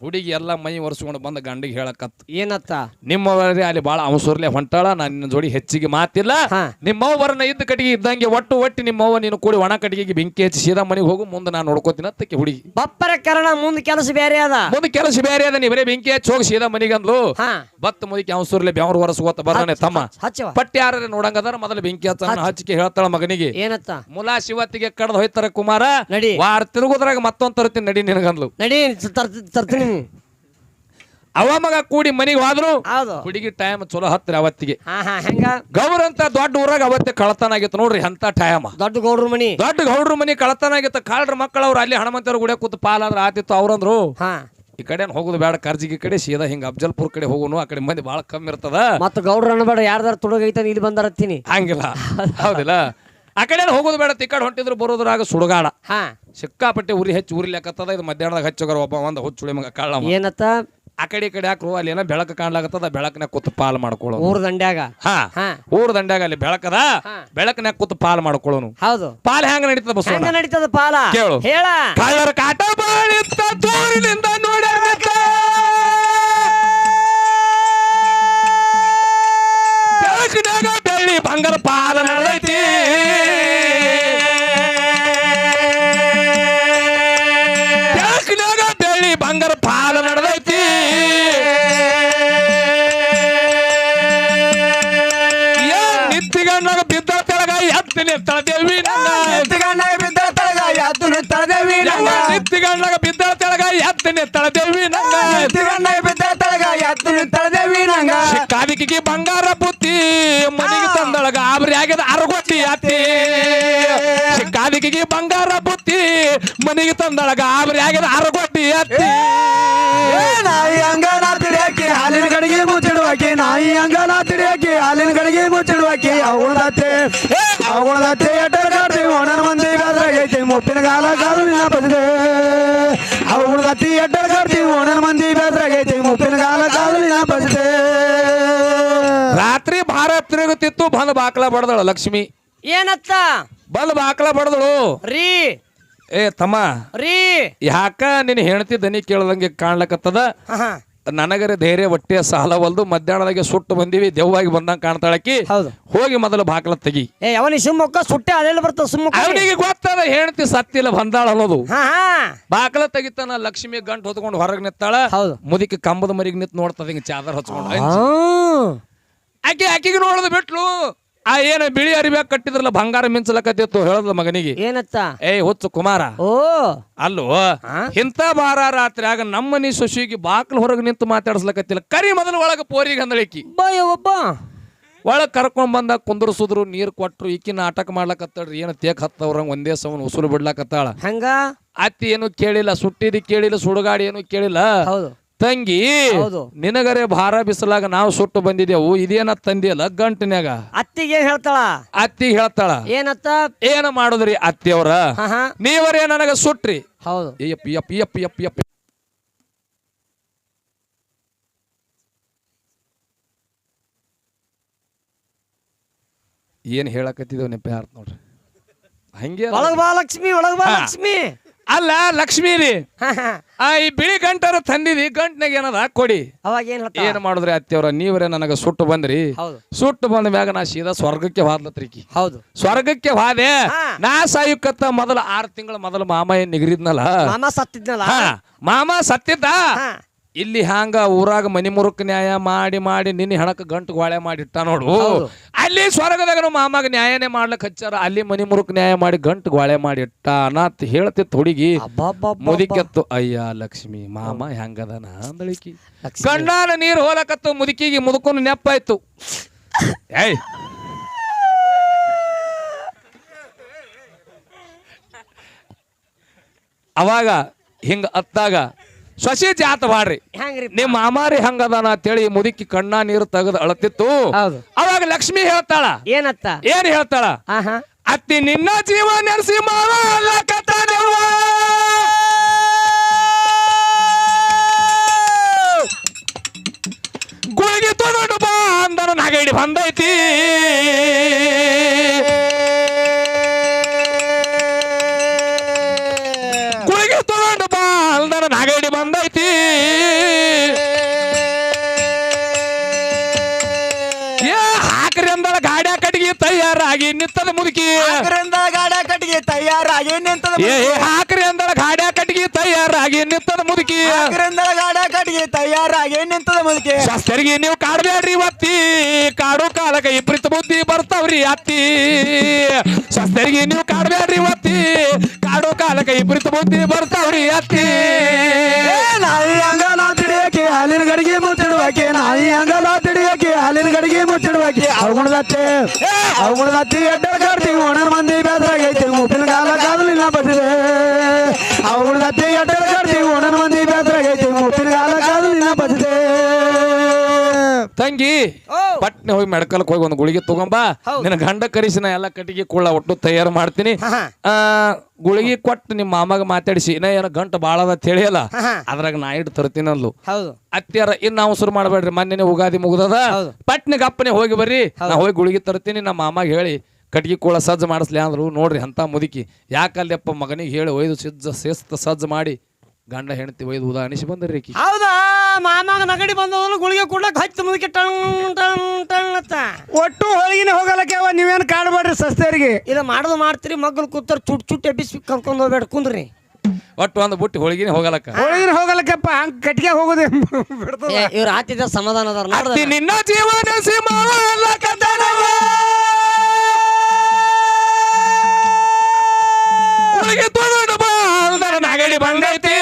Speaker 1: ಹುಡುಗಿ ಎಲ್ಲ ಮೈ ಒರೆಸ್ಕೊಂಡು ಬಂದ ಗಂಡಿಗೆ ಹೇಳಕತ್
Speaker 3: ಏನತ್ತ?
Speaker 1: ನಿಮ್ಮವರೇ ಅಲ್ಲಿ ಬಾಳ ಅವಸರ್ಲೆ ಹೊಂಟಾಳ ನಾನು ನಿನ್ನ ಜೋಡಿ ಹೆಚ್ಚಿಗೆ ಮಾತಿಲ್ಲ.
Speaker 3: ಹಾ.
Speaker 1: ನಿಮ್ಮವ್ವರನ್ನ ಇದ್ದ ಕಟ್ಟಿಗೆ ಇದ್ದಂಗೆ ಒಟ್ಟು ಒಟ್ಟು ನಿಮ್ಮವ್ವ ನೀನು ಕೂಡಿ ಒಣ ಕಟ್ಟಿಗೆಗೆ ಬೆಂಕಿ ಹಚ್ಚಿ ಸೀದಾ ಮನೆಗೆ ಹೋಗು ಮುಂದೆ ನಾನು ನೋಡ್ಕೋತೀನಿ ಅಂತಕ್ಕೆ ಹುಡುಗಿ.
Speaker 3: ಬಪ್ಪರ ಕರಣ ಮುಂದೆ ಕೆಲಸ ಬೇರೆ ಅದ.
Speaker 1: ಮುಂದೆ ಕೆಲಸ ಬೇರೆ ಅದ ನೀ ಬರೀ ಬೆಂಕಿ ಹಚ್ಚಿ ಹೋಗಿ ಸೀದಾ ಮನೆಗೆ ಅಂದ್ಲು.
Speaker 3: ಹಾ.
Speaker 1: ಬತ್ತ ಮುದಿಕೆ ಅವಸರ್ಲೆ ಬೆವರು ಹೊರಸ್ಕೋತ ಬರ್ತಾನೆ ತಮ್ಮ.
Speaker 3: ಹಚ್ಚವ
Speaker 1: ಪಟ್ಟಿ ಯಾರ ನೋಡಂಗದಾರ ಮೊದಲು ಬೆಂಕಿ ಹಚ್ಚ. ಹಚ್ಚಿಕೆ ಹೇಳ್ತಾಳ ಮಗನಿಗೆ.
Speaker 3: ಏನತ್ತ?
Speaker 1: ಮುಲಾ ಶಿವತ್ತಿಗೆ ಕಡ್ದು ಹೋಯ್ತಾರ ಕುಮಾರ.
Speaker 3: ನಡಿ.
Speaker 1: ವಾರ ತಿರುಗುದ್ರಾಗ ಮತ್ತೊಂದ್ ತರ್ತೀನಿ ನಡಿ ನಿನಗಂದ್ಲು.
Speaker 3: ನಡಿ ತರ್ತ- ತರ್ತೀನಿ
Speaker 1: ಅವ ಮಗ ಕೂಡಿ ಮನೆಗೆ ಹೋದ್ರು.
Speaker 3: ಹೌದು.
Speaker 1: ಹುಡುಗಿ ಟೈಮ್ ಚಲೋ ಹತ್ತಿರ ಅವತ್ತಿಗೆ.
Speaker 3: ಹಾ ಹಾ ಹೆಂಗ?
Speaker 1: ಗೌರ್ ಅಂತ ದೊಡ್ಡ ಊರಾಗ ಅವತ್ತೆ ಕಳತನ ಆಗಿತ್ತು ನೋಡ್ರಿ ಅಂತ ಟೈಮ್
Speaker 3: ದೊಡ್ಡ ಗೌಡ್ರ ಮನಿ.
Speaker 1: ದೊಡ್ಡ ಗೌಡ್ರ ಮನಿ ಕಳತನ ಆಗಿತ್ತು. ಕಾಳ್ರ ಮಕ್ಕಳವ್ರು ಅಲ್ಲಿ ಹನುಮಂತರ ಗುಡಿಯ ಕೂತು ಪಾಲಾದ್ರ ಆತಿತ್ತು ಅವ್ರಂದ್ರು.
Speaker 3: ಹಾ.
Speaker 1: ಈ ಕಡೆ ಹೋಗುದು ಬೇಡ ಕರ್ಜಿಗಿ ಕಡೆ ಸೀದಾ ಹಿಂಗ ಅಬ್ಜಲ್ಪುರ್ ಕಡೆ ಹೋಗುನು ಆ ಕಡೆ ಮಂದಿ ಬಹಳ ಕಮ್ಮಿ ಇರ್ತದ.
Speaker 3: ಮತ್ತೆ ಗೌಡ್ರ ಅನ್ಬೇಡ ಯಾರ್ದಾರ ತುಡುಗೈತ ಇಲ್ಲಿ ಬಂದಾರತ್ತೀನಿ
Speaker 1: ಹಂಗಿಲ್ಲ. ಹೌದಿಲ್ಲ? ಆ ಕಡೆ ಹೋಗೋದು ಬೇಡ ತಿಕ್ಕಾಡ್ ಹೊಂಟಿದ್ರು ಬರೋದ್ರಾಗ ಸುಡುಗಾಡ.
Speaker 3: ಹಾ.
Speaker 1: ಸಿಕ್ಕಾಪಟ್ಟೆ ಉರಿ ಹೆಚ್ಚು ಉರಿಲಿಕ್ಕತ್ತದ ಇದು ಮಧ್ಯಾಹ್ನದಾಗ ಹಚ್ಚೋಗರ ಒಬ್ಬ ಒಂದು ಹುಚ್ಚುಳಿ ಮಗ ಕಳ್ಳ ಅವ.
Speaker 3: ಏನತ್ತ?
Speaker 1: ಆ ಕಡೆ ಈ ಕಡೆ ಹಾಕ್ರು ಅಲ್ಲಿ ಏನೋ ಬೆಳಕು ಕಾಣ್ಲಾಕತ್ತದ ಬೆಳಕನ್ಯಾಗ ಕೂತು ಪಾಲ್ ಮಾಡ್ಕೊಳ್ಳೋ
Speaker 3: ಊರ್ ದಂಡ್ಯಾಗ?
Speaker 1: ಹಾ.
Speaker 3: ಹಾ.
Speaker 1: ಊರ್ ದಂಡ್ಯಾಗ ಅಲ್ಲಿ ಬೆಳಕದ
Speaker 3: ಹಾ.
Speaker 1: ಬೆಳಕನ್ಯಾಗ ಕೂತು ಪಾಲ್ ಮಾಡ್ಕೊಳ್ಳೋನು.
Speaker 3: ಹೌದು.
Speaker 1: ಪಾಲ್ ಹೆಂಗ ನಡೀತದ ಬಸವಣ್ಣ?
Speaker 3: ಹೆಂಗ ನಡೀತದ ಪಾಲ?
Speaker 1: ಕೇಳು.
Speaker 3: ಹೇಳ.
Speaker 1: ಕಳ್ಳರ ಕಾಟ ಬಾಳಿತ್ತ ದೂರಿನಿಂದ ಎತ್ತಿ ನಿತ್ತಳ ದೇವಿ ನನ್ನ
Speaker 2: ಎತ್ತುಗಣ್ಣಾಗ ಬಿದ್ದ ತಳಗ ಎತ್ತು ನಿತ್ತಳ ದೇವಿ ನಂಗ
Speaker 1: ನಿತ್ತಿಗಣ್ಣಾಗ ಬಿದ್ದ ತೆಳಗ ಎತ್ತಿ ನಿತ್ತಳ ದೇವಿ ನನ್ನ
Speaker 2: ಎತ್ತುಗಣ್ಣಾಗ ಬಿದ್ದ ತಳಗ ಎತ್ತು ನಿತ್ತಳ ದೇವಿ ನಂಗ
Speaker 1: ಕಾದಿಕಿಗೆ ಬಂಗಾರ ಬುತ್ತಿ ಮನೆಗೆ ತಂದಳ ಆಬ್ರಿ ಆಗ್ಯದ ಅರಗೊಟ್ಟಿ ಅತ್ತಿ. ಕಾದಿಕಿಗೆ ಬಂಗಾರ ಬುತ್ತಿ ಮನೆಗೆ ತಂದಳ ಗಾಬರಿ ಆಗ್ಯದ ಅರಗೊಟ್ಟಿ ಅತ್ತಿ.
Speaker 2: ನಾಯಿ ನಾ ತಿಡಿಯಾಕಿ ಹಾಲಿನ ಗಡಿಗೆ ಮುಚ್ಚಿಡುವಾಕಿ ನಾಯಿ ಅಂಗನ ತಿಡಿಯಾಕಿ ಹಾಲಿನ ಕಡೆಗೆ ಮುಚ್ಚಿಡುವಾಕಿ ಅವಳದತ್ತೆ ಅವಳದತ್ತೆ ಎಟ್ಟರ್ ಕಾಡ್ತಿ ಒಣನ ಮಂದಿ ಬೇದ್ರಾಗೈತಿ ಮುಪ್ಪಿನ ಗಾಲ ಕಾಲು ನಿನ್ನ ಬದಿದೆ. ಅವಳದತ್ತಿ ಎಟ್ಟರ್ ಕಾಡ್ತಿ ಒಣನ ಮಂದಿ ಬೇದ್ರಾಗೈತಿ ಮುಪ್ಪಿನ ಗಾಲ ಕಾಲು ನಿನ್ನ ಬದಿದೆ.
Speaker 1: ರಾತ್ರಿ ಭಾರ ತಿರುಗುತ್ತಿತ್ತು ಬಂದ್ ಬಾಕ್ಲ ಬಡದಳು ಲಕ್ಷ್ಮಿ.
Speaker 3: ಏನತ್ತ?
Speaker 1: ಬಂದ್ ಬಾಕ್ಲ ಬಡದಳು.
Speaker 3: ರೀ.
Speaker 1: ಏ ತಮ್ಮ.
Speaker 3: ರೀ.
Speaker 1: ಯಾಕ ನಿನ್ನ ಹೆಂಡತಿ ದನಿ ಕೇಳದಂಗೆ ಕಾಣ್ಲಕತ್ತದ. ನನಗರೆ ಧೈರ್ಯ ಹೊಟ್ಟೆ ಸಾಲವಲ್ದು ಮಧ್ಯಾಹ್ನದಾಗೆ ಸುಟ್ಟು ಬಂದಿವಿ ದೆವ್ವಾಗಿ ಬಂದಂಗ ಕಾಣ್ತಾಳಕಿ
Speaker 3: ಹೌದು.
Speaker 1: ಹೋಗಿ ಮೊದಲು ಬಾಕಲ ತೆಗಿ.
Speaker 3: ಏ ಅವನಿ ಸುಮ್ಮಕ್ಕ ಸುಟ್ಟೆ ಅದೆಲ್ಲ ಬರ್ತದೆ ಸುಮ್ಮಕ್ಕ
Speaker 1: ಅವನಿಗೆ ಗೊತ್ತದ ಹೇಳ್ತಿ ಸತ್ತಿಲ್ಲ ಬಂದಾಳ ಅನ್ನೋದು.
Speaker 3: ಹಾ ಹಾ.
Speaker 1: ಬಾಕಲ ತೆಗಿತಾನ ಲಕ್ಷ್ಮಿ ಗಂಟು ಹೊತ್ಕೊಂಡು ಹೊರಗೆ ನಿತ್ತಾಳ
Speaker 3: ಹೌದು.
Speaker 1: ಮುದಿಕೆ ಕಂಬದ ಮರಿಗೆ ನಿಂತು ನೋಡ್ತದ ಹಿಂಗ ಚಾದರ್ ಹಚ್ಕೊಂಡು ಆಕೆ ಆಕಿಗೆ ನೋಡೋದು ಬಿಟ್ಲು. ಆ ಏನ ಬಿಳಿ ಅರಿವ್ಯಾಗ ಕಟ್ಟಿದ್ರಲ್ಲ ಬಂಗಾರ ಮಿಂಚಲಕತ್ತಿತ್ತು ಹೇಳದ ಮಗನಿಗೆ.
Speaker 3: ಏನತ್ತ?
Speaker 1: ಏ ಹುಚ್ಚು ಕುಮಾರ.
Speaker 3: ಓ.
Speaker 1: ಅಲ್ಲೋ
Speaker 3: ಇಂತ
Speaker 1: ಇಂಥ ಬಾರ ರಾತ್ರಿಯಾಗ ನಮ್ಮನಿ ಶಶಿಗೆ ಬಾಕ್ಲ ಹೊರಗೆ ನಿಂತು ಮಾತಾಡ್ಸ್ಲಕತ್ತಿಲ್ಲ. ಕರಿ ಮೊದಲು ಒಳಗೆ ಪೋರಿಗೆ ಅಂದಳಿಕಿ
Speaker 3: ಬಯ್ಯ ಒಬ್ಬ
Speaker 1: ಒಳಗೆ ಕರ್ಕೊಂಡ್ ಬಂದ ಕುಂದ್ರಸುದ್ರು ನೀರು ಕೊಟ್ರು ಈಕಿ ನಾಟಕ ಮಾಡ್ಲಕತ್ತಾಳ್ರಿ ಏನು ತೇಕ್ ಹತ್ತವ್ರಂಗ ಒಂದೇ ಸವನ್ ಉಸುರು ಬಿಡ್ಲಕತ್ತಾಳ.
Speaker 3: ಹಂಗ?
Speaker 1: ಅತ್ತಿ ಏನು ಕೇಳಿಲ್ಲ ಸುಟ್ಟಿದಿ ಕೇಳಿಲ್ಲ ಸುಡುಗಾಡಿ ಏನು ಕೇಳಿಲ್ಲ.
Speaker 3: ಹೌದು.
Speaker 1: ತಂಗಿ
Speaker 3: ಹೌದು.
Speaker 1: ನಿನಗರೆ ಭಾರ ಬಿಸಲಾಗ ನಾವು ಸುಟ್ಟು ಬಂದಿದ್ದೆವು. ಇದೇನ ತಂದಿಯಲ್ಲ ಗಂಟಿನ್ಯಾಗ?
Speaker 3: ಅತ್ತಿಗೆ ಏನ್ ಹೇಳ್ತಾಳ?
Speaker 1: ಅತ್ತಿ ಹೇಳ್ತಾಳ
Speaker 3: ಏನತ್ತ?
Speaker 1: ಏನ ಮಾಡುದ್ರಿ ಅತ್ತಿಯವ್ರ?
Speaker 3: ಹಾ ಹಾ.
Speaker 1: ನೀವರೇ ನನಗ ಸುಟ್ರಿ.
Speaker 3: ಹೌದು.
Speaker 1: ಯಪ್ಪ ಯಪ್ಪ ಏನ್ ಹೇಳಕತ್ತಿದ್ದೇವ್ ನಿಪ್ಪ ಯಾರ್ತ್ ನೋಡ್ರಿ? ಹಂಗೆ.
Speaker 3: ಒಳಗ್ ಬಾ ಲಕ್ಷ್ಮಿ ಒಳಗ್ ಬಾ
Speaker 1: ಹಾ.
Speaker 3: ಲಕ್ಷ್ಮಿ.
Speaker 1: ಅಲ್ಲ ಲಕ್ಷ್ಮೀ ರೀ. ಆ ಈ ಬಿಳಿ ಗಂಟರ ತಂದಿದಿ ಗಂಟ್ನಾಗ ಏನದ? ಕೊಡಿ.
Speaker 3: ಅವಾಗ ಏನ್ ಹೇಳ್ತಾಳ
Speaker 1: ಏನ್ ಮಾಡುದ್ರಿ ಅತ್ತಿಯವ್ರ? ನೀವ್ರೇ ನನಗ ಸುಟ್ಟು ಬಂದ್ರಿ.
Speaker 3: ಹೌದು.
Speaker 1: ಸುಟ್ಟು ಬಂದ ಮ್ಯಾಗ ನಾ ಸೀದಾ ಸ್ವರ್ಗಕ್ಕೆ ಹಾದ್ಲತ್ರಿಕಿ
Speaker 3: ಹೌದು.
Speaker 1: ಸ್ವರ್ಗಕ್ಕೆ ಹಾದೆ.
Speaker 3: ಹಾ.
Speaker 1: ನಾ ಸಾಯುಕತ್ತ ಮೊದಲ ಆರು ತಿಂಗಳ ಮೊದಲ ಮಾಮ ಏನ್ ನಿಗರಿದ್ನಲ್ಲ.
Speaker 3: ಮಾಮ ಸತ್ತಿದ್ನಲ್ಲ?
Speaker 1: ಹಾ. ಮಾಮ ಸತ್ತಿದ್ದ?
Speaker 3: ಹಾ.
Speaker 1: ಇಲ್ಲಿ ಹ್ಯಾಂಗ ಊರಾಗ ಮನಿ ಮುರುಕ್ ನ್ಯಾಯ ಮಾಡಿ ಮಾಡಿ ನಿನ್ನ ಹೆಣಕ್ಕೆ ಗಂಟು ಗ್ವಾಳೆ ಮಾಡಿಟ್ಟ ನೋಡು. ಅಲ್ಲಿ ಸ್ವರ್ಗದಾಗ ಮಾಮಾಗ ನ್ಯಾಯನೇ ಮಾಡ್ಲಕ್ ಹಚ್ಚಾರ. ಅಲ್ಲಿ ಮನಿ ಮುರುಕ್ ನ್ಯಾಯ ಮಾಡಿ ಗಂಟು ಗ್ವಾಳೆ ಮಾಡಿಟ್ಟ. ಅಂತ ಹೇಳ್ತಿತ್ತು ಹುಡುಗಿ. ಮುದಿಕೆತ್ತು ಅಯ್ಯ ಲಕ್ಷ್ಮಿ ಮಾಮ ಹೆಂಗದನ ಅಂದಳಿಕಿ? ಗಂಡಾನ ನೀರು ಹೋಲಕತ್ತು ಮುದುಕಿಗೆ ಮುದುಕೊಂಡು ನೆಪ್ಪಾಯ್ತು. ಏಯ್. ಅವಾಗ ಹಿಂಗ ಅತ್ತಾಗ ಸೊಸಿ ಜಾತ ಬಾಡ್ರಿ.
Speaker 3: ಹೆಂಗ್ರಿ
Speaker 1: ನಿಮ್ಮ ಮಾಮಾರಿ ಹಂಗದಾನ ಅಂತೇಳಿ ಈ ಮುದುಕಿ ಕಣ್ಣ ನೀರು ತೆಗೆದು ಅಳತಿತ್ತು.
Speaker 3: ಹೌದು.
Speaker 1: ಅವಾಗ ಲಕ್ಷ್ಮಿ ಹೇಳ್ತಾಳ.
Speaker 3: ಏನತ್ತ?
Speaker 1: ಏನ್ ಹೇಳ್ತಾಳ?
Speaker 3: ಹಾ ಹಾ
Speaker 1: ಅತ್ತಿ ನಿನ್ನ ಜೀವ ನೆನೆಸಿ ಮಾವ ಅಲ್ಲಕತ್ತಾನವ್ವ. ಗುಳಿಗೆ ತೊಗೊಂಡು ಬಾ ಅಂದನ ನಗಡಿ ಬಂದೈತಿ. ಏ ಏ ಹಾಕ್ರಿ ಅಂದಳ
Speaker 2: ಗಾಡಿ ಕಟ್ಟಿಗೆ ತಯಾರಾಗಿ ನಿಂತದ
Speaker 1: ಮುದುಕಿ.
Speaker 2: ಅದರಿಂದ ಗಾಡ ಕಟ್ಟಿಗೆ ತಯಾರಾಗಿ ನಿಂತದ ಮುದುಕಿ.
Speaker 1: ಶಾಸ್ತ್ರಿಗೆ ನೀವು ಕಾಡ್ಬೇಡ್ರಿ ಒತ್ತಿ ಕಾಡು ಕಾಲಕ ಇಬ್ರಿತ ಬುದ್ಧಿ ಬರ್ತಾವ್ರಿ ಅತ್ತಿ. ಶಾಸ್ತ್ರಿಗೆ ನೀವು ಕಾಡ್ಬೇಡ್ರಿ ಒತ್ತಿ ಕಾಡು ಕಾಲಕ ಇಬ್ರಿತ ಬುದ್ಧಿ ಬರ್ತಾವ್ರಿ ಅತ್ತಿ.
Speaker 2: ಏ, ನಾಯಿ ಅಂಗಲ ತಿಡಿಯಕ್ಕೆ ಹಾಲಿನ ಗಡಿಗೆ ಮುಚ್ಚಿಡುವಕ್ಕೆ ನಾಯಿ ಹಾಲಿನ ಗಡಿಗೆ ಮುಚ್ಚಿಡುವಕ್ಕೆ ಅವಗುಣದತ್ತೆ ಅವಗುಣದತ್ತಿ ಎಡ್ಡರ ಕಾಡ್ತೀವಿ ಒಣರ್ ಮಂದಿ ಬೇಸರಾಗೈತಿ ಮುಪ್ಪಿನ ಕಾಲ ಕಾದಲಿನ ಬದಿದೆ ಅವಗುಣದತ್ತಿ ಎಡ್ಡರ ಕಾಡ್ತೀವಿ ಒಣರ್ ಮಂದಿ
Speaker 1: ತಂಗಿ. ಪಟ್ನೆ ಹೋಗಿ ಮೆಡ್ಕಲ್ಕ್ ಹೋಗಿ ಒಂದು ಗುಳಿಗೆ ತಗೊಂಬಾ. ನಿನ್ನ ಗಂಡ ಕರಿಸಿ ನಾ ಎಲ್ಲ ಕಟ್ಟಿಗೆ ಕುಳ್ಳ ಒಟ್ಟು ತಯಾರು ಮಾಡ್ತೀನಿ. ಆ ಗುಳಿಗೆ ಕೊಟ್ಟು ನಿಮ್ಮ ಮಾಮಾಗ ಮಾತಾಡಿಸಿ. ಇನ್ನ ಏನೋ ಗಂಟ ಬಾಳ ಅದ ತಿಳಿಯಲ್ಲ. ಅದ್ರಾಗ ನಾ ಇಟ್ಟು ತರ್ತೀನಿ ಅಲ್ಲು
Speaker 3: ಹೌದು.
Speaker 1: ಅತ್ಯಾರ ಇನ್ನು ಶುರು ಮಾಡಬೇಡ್ರಿ ಮೊನ್ನೆ ಉಗಾದಿ ಮುಗ್ದದ.
Speaker 3: ಪಟ್ನೆ
Speaker 1: ಪಟ್ನಿಗೆ ಅಪ್ಪನೆ ಹೋಗಿ ಬರ್ರಿ. ನಾ ಹೋಗಿ ಗುಳಿಗೆ ತರ್ತೀನಿ ನಮ್ಮ ಮಾಮಾಗ ಹೇಳಿ. ಕಟ್ಗಿ ಕೂಳ ಸಜ್ಜು ಮಾಡಿಸ್ಲಿ ಅಂದ್ರು ನೋಡ್ರಿ ಅಂತ ಮುದುಕಿ. ಯಾಕಲ್ಲಪ್ಪ ಮಗನಿಗೆ ಹೇಳಿ ಒಯ್ದು ಸಿಜ್ಜ ಸೇಸ್ತ ಸಜ್ಜು ಮಾಡಿ. ಗಂಡ ಹೆಂಡತಿ ಒಯ್ದು ಉದಾಹರಿಸಿ ಬಂದ್ರಿ
Speaker 3: ಹೌದಾ? ಮಾಮಾಗ ನಗಡಿ ಬಂದವನು ಗುಳಿಗೆ ಕುಡ್ಲಕ್ ಹಚ್ಚಿ ಮುದುಕಿ ಟಣ್ ಟಣ್ ಟಣ್ ಅತ್ತ
Speaker 2: ಒಟ್ಟು ಹೊಳಗಿನ ಹೋಗಲಕ್ಕೆ ಅವ ನೀವೇನು ಕಾಡಬೇಡ್ರಿ ಸಸ್ತೆಯರಿಗೆ
Speaker 3: ಇದು ಮಾಡೋದು ಮಾಡ್ತೀರಿ ಮಗ್ಗಲ್ ಕೂತಾರ ಚುಟ್ ಚುಟ್ ಎಬ್ಬಿಸಿ ಕರ್ಕೊಂಡು ಹೋಗ್ಬೇಡ ಕುಂದ್ರಿ.
Speaker 1: ಒಟ್ಟು ಒಂದು ಬುಟ್ಟಿ ಹೋಳಿಗೆ ಹೋಗಲಕ್ಕ.
Speaker 2: ಹೋಳಿಗೆನೆ ಹೋಗಲಕ್ಕಪ್ಪ ಹಂಗ ಕಟ್ಟಿಗೆ ಹೋಗೋದು ಬಿಡ್ತದ.
Speaker 3: ಇವ್ರ ಆತಿದ್ದ ಸಮಾಧಾನ ಅದಾರ ನೋಡ್ರಿ
Speaker 1: ಅತ್ತಿ ನಿನ್ನ ಜೀವನ ಸಿಂಹವ ಅಲ್ಲಕತ್ತನವ. ಒಳಗೆ ತೊಗೊಂಡು ಬಾ ನಗಡಿ ಬಂದೈತಿ.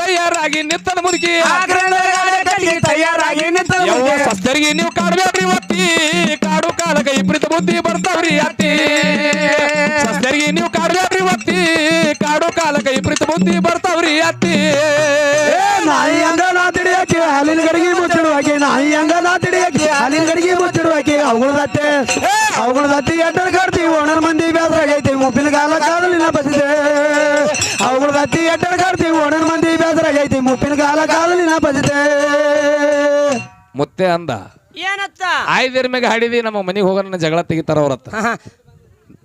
Speaker 1: ತಯಾರಾಗಿ ನಿತ್ತದ ಮುದುಕಿ.
Speaker 2: ತಯಾರಾಗಿ ನಿಂತದ
Speaker 1: ಸಸ್ತರಿಗೆ ನೀವು ಕಾಡ್ಬೇಡ್ರಿ ಒತ್ತಿ ಕಾಡು ಕಾಲಕ ಇಬ್ರಿತ ಬುದ್ಧಿ ಬರ್ತಾವ್ರಿ ಅತ್ತಿ. ಸದ್ದರಿಗೆ ನೀವು ಕಾಡ್ಬೇಡ್ರಿ ಒತ್ತಿ ಕಾಡು ಕಾಲಕ ಇಬ್ರಿತ ಬುದ್ಧಿ ಬರ್ತಾವ್ರಿ ಅತ್ತಿ.
Speaker 2: ನಾಯಿ ಹಂಗ ನಾ ತಿಡಿಯಕ್ಕೆ ಹಾಲಿನ ಗಡಿಗೆ ಮುಚ್ಚಿಡುವಾಕೆ. ನಾಯಿ ಹಂಗ ನಾ ತಿಡಿಯಕ್ಕೆ ಹಾಲಿನ ಗಡಿಗೆ ಮುಚ್ಚಿಡುವಾಕೆ. ಅವುಗಳದತ್ತೆ ಅವುಗಳದತ್ತಿ ಎಡ್ಡರ್ ಕಾಡ್ತೀವಿ ಒಣರ್ ಮಂದಿ ಬೇಸರಾಗೈತಿ ಮುಪ್ಪಿನ ಕಾಲ ಕಾದಲಿನ ಬದಿದೆ ಅವುಗಳದತ್ತಿ ಎಡ್ಡರ್ ಕಾಡ್ತೀವಿ ಒಣರ್ ಮಂದಿ ಬೇಸರಾಗೈತಿ ಮುಪ್ಪಿನ ಕಾಲ ನಾ ಬಜಿತೆ.
Speaker 1: ಮುತ್ತೆ ಅಂದ.
Speaker 3: ಏನತ್ತ?
Speaker 1: ಆಯ್ದಿರ ಮ್ಯಾಗ ಹಾಡಿದಿ ನಮ್ಮ ಮನೆಗೆ ಹೋಗೋಣ ನನ್ನ ಜಗಳ ತೆಗಿತಾರ ಅವ್ರತ್ತ.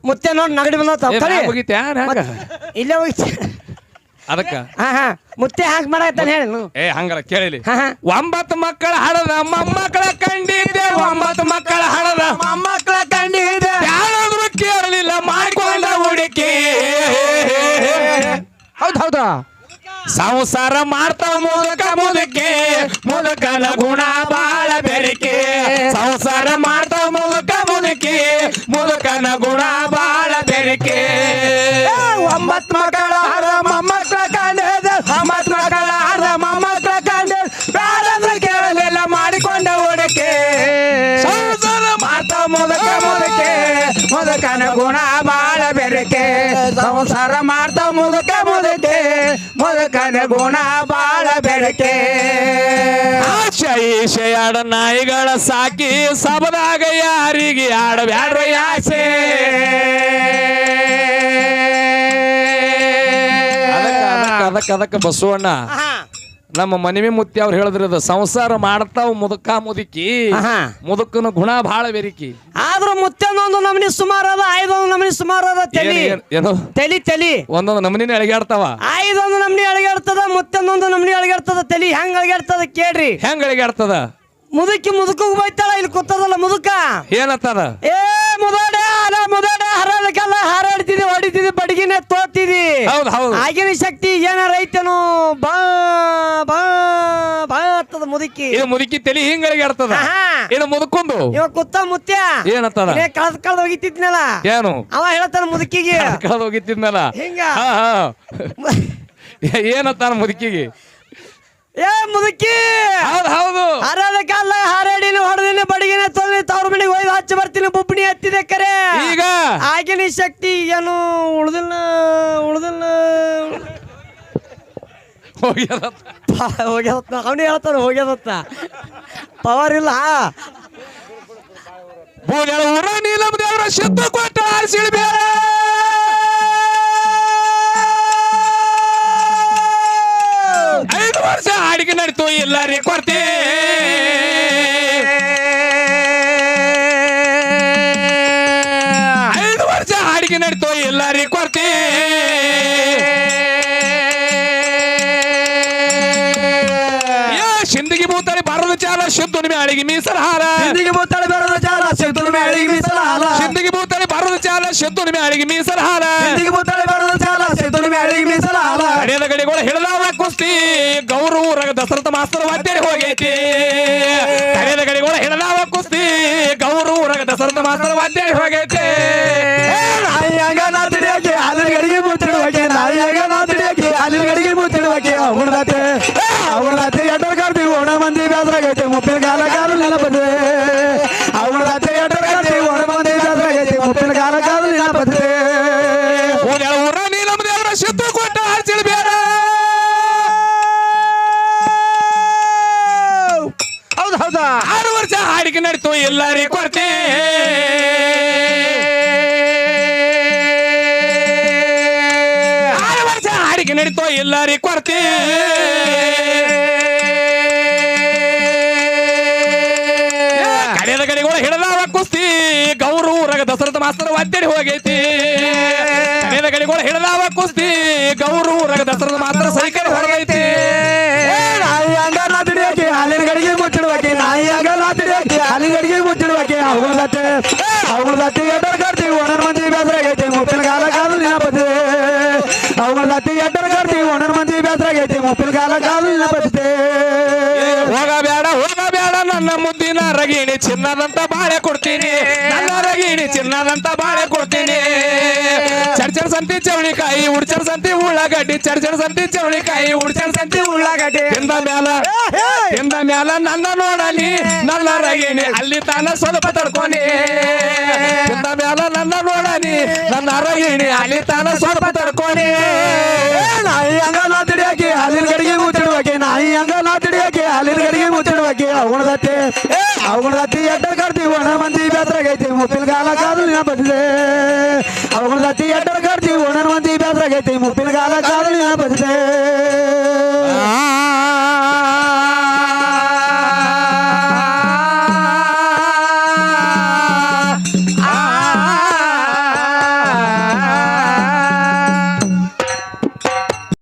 Speaker 3: ಮುತ್ತೆ ನೋಡಿ ನಗಡಿ ಬಂದ ಇಲ್ಲೇ ಹೋಗಿ
Speaker 1: ಅದಕ್ಕ?
Speaker 3: ಹಾ ಹಾ. ಮುತ್ತೆ ಹಾಕಿ ಮಾಡಾಕತ್ತಾನ ಹೇಳಿ.
Speaker 1: ಏ ಹಂಗಲ್ಲ ಕೇಳಿಲಿ.
Speaker 3: ಹಾ ಹಾ.
Speaker 1: ಒಂಬತ್ತು ಮಕ್ಕಳ ಹಡದ ಮೊಮ್ಮಕ್ಕಳ ಕಂಡಿದ್ದೆ ಒಂಬತ್ತು ಮಕ್ಕಳ ಹಾಡದ.
Speaker 2: ಮೊಮ್ಮಕ್ಕಳ ಕಂಡಿದೆ.
Speaker 1: ಯಾರಾದ್ರೂ ಕೇಳಲಿಲ್ಲ ಮಾಡಿಕೊಂಡ ಹುಡುಕಿ.
Speaker 2: ಹೌದು ಹೌದು?
Speaker 1: ಸಂಸಾರ ಮಾಡ್ತಾವ ಮುದಕ ಮುದಕೆ ಮುದಕನ ಗುಣ ಬಾಳ ಬೆರಿಕೆ. ಸಂಸಾರ ಮಾಡ್ತಾವ ಮುದಕ ಮುದಕೆ ಮುದಕನ ಗುಣ ಬಾಳ ಬೆರಿಕೆ.
Speaker 2: ಒಂಬತ್ ಮಕ್ಕಳ ಹರ ಮೊಮ್ಮಕ್ಕಳ ಕಂಡಿದೆ. ಒಂಬತ್ತು ಮಕ್ಕಳ ಹರ ಮೊಮ್ಮಕ್ಕಳ ಬೇಡಂದ್ರೆ ಕೇಳಲಿಲ್ಲ ಮಾಡಿಕೊಂಡ ಹುಡುಕೆ.
Speaker 1: ಸಂಸಾರ
Speaker 2: ಮಾಡ್ತಾವ ಮುದಕ ಮುದಕೆ ಮುದಕನ ಗುಣ ಸಂಸಾರ ಮಾಡ್ತಾ ಮುದಕ ಮುದಕೆ ಮುದಕನ ಗುಣ ಬಾಳ
Speaker 1: ಬೆಳಕೆ. ಆಡ ನಾಯಿಗಳ ಸಾಕಿ ಸಬದಾಗ ಯಾರಿಗೆ ಆಡಬ್ಯಾಡ್ರ ಆಸೆ ಅದಕ್ಕೆ ಅದಕ್ಕೆ ಬಸವಣ್ಣ.
Speaker 3: ಹಾ.
Speaker 1: ನಮ್ಮ ಮನವಿ ಮುತ್ತಿ ಅವ್ರು ಹೇಳಿದ್ರದ ಸಂಸಾರ ಮಾಡ್ತಾವ್ ಮುದುಕ ಮುದುಕಿ ಮುದುಕನ ಗುಣ ಬಹಳ ಬೆರಿಕಿ.
Speaker 3: ಆದ್ರೂ ಮುತ್ತೆನೊಂದು ನಮನಿ ಸುಮಾರು ಅದ ಐದೊಂದು ನಮನಿ ಸುಮಾರು ಅದ ತೆಲಿ.
Speaker 1: ಏನ್- ಏನು?
Speaker 3: ತಲಿ ತಲಿ.
Speaker 1: ಒಂದೊಂದು ನಮನಿನ ಅಳಗ್ಯಾಡ್ತಾವ
Speaker 3: ಐದೊಂದು ನಮನಿ ಅಳಗಾಡ್ತದ ಮುತ್ತೊಂದೊಂದು ನಮನಿ ಅಳಗಾಡ್ತದ ತಲಿ ಹೆಂಗ್ ಅಳಗಾಡ್ತದ ಕೇಳ್ರಿ.
Speaker 1: ಹೆಂಗ್ ಅಳಗ್ಯಾಡ್ತದ
Speaker 3: ಮುದುಕಿ ಮುದುಕ ಬೈತಾಳ ಇಲ್ಲಿ ಕೂತದಲ್ಲ ಮುದುಕ.
Speaker 1: ಏನತ್ತದ?
Speaker 3: ಏ ಮುದೋಡೆ ಮುದಾಡ ಮುದೋಡೆ ಹರದಕ್ಕೆಲ್ಲ ಹಾರಾಡ್ತಿದಿ ಹೊಡಿತಿದಿ ಬಡಗಿನೇ ತೋತಿದಿ
Speaker 1: ಹೌದ್ ಹೌದು.
Speaker 3: ಆಗಿನ ಶಕ್ತಿ ಏನಾರ ರೈತನು ಬಾ ಬಾ ಬಾ ಅಂತದ ಮುದುಕಿ.
Speaker 1: ಇದು ಮುದುಕಿ ತಲಿ ಹಿಂಗಳಿಗೆ ಅಳಿಗಾಡ್ತದ
Speaker 3: ಆಹಾ.
Speaker 1: ಇದು ಮುದುಕೊಂದು.
Speaker 3: ಇವ ಕುತ್ತ ಮುತ್ಯ.
Speaker 1: ಏನತ್ತದ?
Speaker 3: ಇದೇ ಕಳ್ದ್ ಕಳ್ದ ಹೋಗಿತ್ತಿದ್ನಲ್ಲ.
Speaker 1: ಏನು?
Speaker 3: ಅವ ಹೇಳ್ತಾನ ಮುದುಕಿಗೆ.
Speaker 1: ಕಳ್ದ ಹೋಗಿತ್ತಿದ್ನಲ್ಲ?
Speaker 3: ಹಿಂಗ.
Speaker 1: ಹಾ ಹಾ. ಏನತ್ತಾನ ಮುದುಕಿಗೆ?
Speaker 3: ಏ ಮುದುಕಿ!
Speaker 1: ಹೌದು ಹೌದು.
Speaker 3: ಹರದ ಕಾಲ ಹಾರಾಡಿನ ಹೊಡೆದಿನ ಬಡಗಿನ ತೊಂದ್ರೆ ತವ್ರ ಮನೆಗೆ ಹೋಯ್ದು ಹಚ್ಚಿ ಬರ್ತೀನಿ ಬುಬ್ಬಣಿ ಹತ್ತಿದೆ ಕರೆ.
Speaker 1: ಈಗ?
Speaker 3: ಆಗಿನ ಶಕ್ತಿ ಏನು ಉಳ್ದಿಲ್ಲ ಉಳ್ದಿಲ್ಲ.
Speaker 1: ಹೋಗ್ಯದತ್ತ.
Speaker 3: ಹೋಗ್ಯದತ್ತ. ಅವನು ಹೇಳ್ತಾನೆ ಹೋಗ್ಯದತ್ತ. ಪವರ್ ಇಲ್ಲ.
Speaker 1: ಊರ ನೀಲಮ ದೇವರ ಸಿದ್ಧ ಕೊಟ್ಟ ಆರಿಸಿಳಿ ಐದು ವರ್ಷ ಅಡಿಗೆ ನಡೀತು ಇಲ್ಲ ರೀ ಕೊಡ್ತಿ. ಐದು ವರ್ಷ ಅಡಿಗೆ ನಡೀತು ಇಲ್ಲ ರೀ ಕೊಡ್ತಿ. ಶಿಂದಿಗೆ ಭೂತಾಳಿ ಬಾರದ ಚಾಲ ಶುದ್ಧ ನಿಮೆ ಅಡಿಗೆ ಮೀಸಲ ಹಾರ
Speaker 2: ಶಿಂದಿಗೆ ಬೂತಾಳೆ ಬಾರದ ಚಾಲ ಸಿಗ್ತದ ಮೇಳಿಗೆ ಮೀಸಲ ಹಾರ
Speaker 1: ಶಿಂದಿಗೆ ಬೂತಾಳೆ ಬಾರದ ಚಾಲ ಶುದ್ಧ ನಿಮೆ ಅಡಿಗೆ ಮೀಸಲ ಹಾರ
Speaker 2: ಶಿಂದಿಗೆ ಬೂತಾಳೆ ಬರೋದ
Speaker 1: ದಸರಥ ಮಾಸ್ತರ್ ವಾದ್ಯರಿ ಹೋಗೈತಿ. ಕಡೆಯದ ಕೂಡ ಹಿಡದಾವ ಕುಸ್ತಿ ಗೌರು ಊರಾಗ ದಸರಥ ಮಾಸ್ತರ್ ವಾದ್ಯರಿ ಹೋಗೈತಿ.
Speaker 2: ನಾಯಿಯಾಗ ನಾ ಗಡಿಗೆ ಮುಚ್ಚಿಡುವಾಕೆ ನಾಯಿಯಾಗ ನಾ ತಿಳಿಯಕ್ಕೆ ಹಾಲಿನ ಗಡಿಗೆ ಮುಚ್ಚಿಡುವಾಕೆ ಅವನದಾತೆ ಅವನದಾತೆ ಎಡ್ಡರ್ ಕಾಡ್ತೀವಿ ಒಣ ಮಂದಿ ಬೇಸರಾಗೈತೆ ಮುಪ್ಪಿನ ಕಾಲ ಕಾಲ ನೆನಪದೆ ಅವನದಾತೆ ಎಡ್ಡರ್ ಕಾಡ್ತೀವಿ ಒಣ ಮಂದಿ ಬೇಸರಾಗೈತೆ ಮುಪ್ಪಿನ ಕಾಲ ಕಾಲ ನೆನಪದೆ
Speaker 1: ಊರ ನೀ ನೀಲಮ ದೇವರ ಕೊಟ್ಟ ಹಚ್ಚಿಳ ವರ್ಷ ನಡೆತು ಎಲ್ಲಾರಿ ಕೊಡ್ತಿ ಆರು ವರ್ಷ ಹಾಡಿಗೆ ನಡೀತು ಎಲ್ಲಾರಿ ಕೊರತೆ. ಕಡೆಯದ ಕಡೆಗಳು ಹಿಡದಾವ ಕುಸ್ತಿ. ಗೌರವ ಊರಾಗ ದಸರಥ ಮಾಸ್ತರ ಒದ್ದಡಿ ಹೋಗೈತಿ. ಮುದ್ದಿನ ರಗಿಣಿ ಚಿನ್ನದಂತ ಬಾಳೆ ಕೊಡ್ತೀನಿ. ನನ್ನ ರಗಿಣಿ ಚಿನ್ನದಂತ ಬಾಳೆ ಕೊಡ್ತೀನಿ. ಚರ್ಚರ್ ಸಂತಿ ಚವಳಿಕಾಯಿ ಉಡ್ಚರ್ ಸಂತಿ ಉಳ್ಳಾಗಡ್ಡಿ. ಚರ್ಚರ್ ಸಂತಿ ಚವಳಿಕಾಯಿ ಉಡ್ಚರ್ ಸಂತಿ ಉಳ್ಳಾಗಡ್ಡಿ. ಎಂದ ಮ್ಯಾಲ? ಎಂದ ಮ್ಯಾಲ? ನನ್ನ ನೋಡಲಿ. ನನ್ನ ರಗಿಣಿ ಅಲ್ಲಿ ತಾನ ಸ್ವಲ್ಪ ತಡ್ಕೊನಿ. ಎಂದ ಮ್ಯಾಲ? ನನ್ನ ನೋಡಲಿ. ನನ್ನ ರಗಿಣಿ ಅಲ್ಲಿ ತಾನ ಸ್ವಲ್ಪ ತಡ್ಕೊನಿ.
Speaker 2: ನಾಯಿ ಹಂಗ ನಾ ತಿಡಿಯಾಕಿ ಹಾಲಿನ ಗಡಿಗೆ ಮುಚ್ಚಿಡುವಾಕೆ ನಾಯಿ ಹಂಗ ನಾ ತಿಡಿಯಾಕೆ ಹಾಲಿನ ಗಡಿಗೆ ಮುಚ್ಚಿಡುವಾಕೆ ಅವನದತ್ತೆ ಅವನದತ್ತೆ ಎಟ್ಟರ್ ಕಡ್ತೀವಿ ಒಣ ಮಂದಿ ಬೇಸರಾಗೈತೆ ಮುಪ್ಪಿನ ಕಾಲ ಕಾಲ ನೆನಪದಿದೆ ಅತಿ ಎಟ್ಟರ್ ಕಡ್ತೀವಿ ಒಣ ಮಂದಿ ಬೇಸರಾಗೈತೆ ಮುಪ್ಪಿನ ಕಾಲ ಕಾಲ ನೆನಪದಿದೆ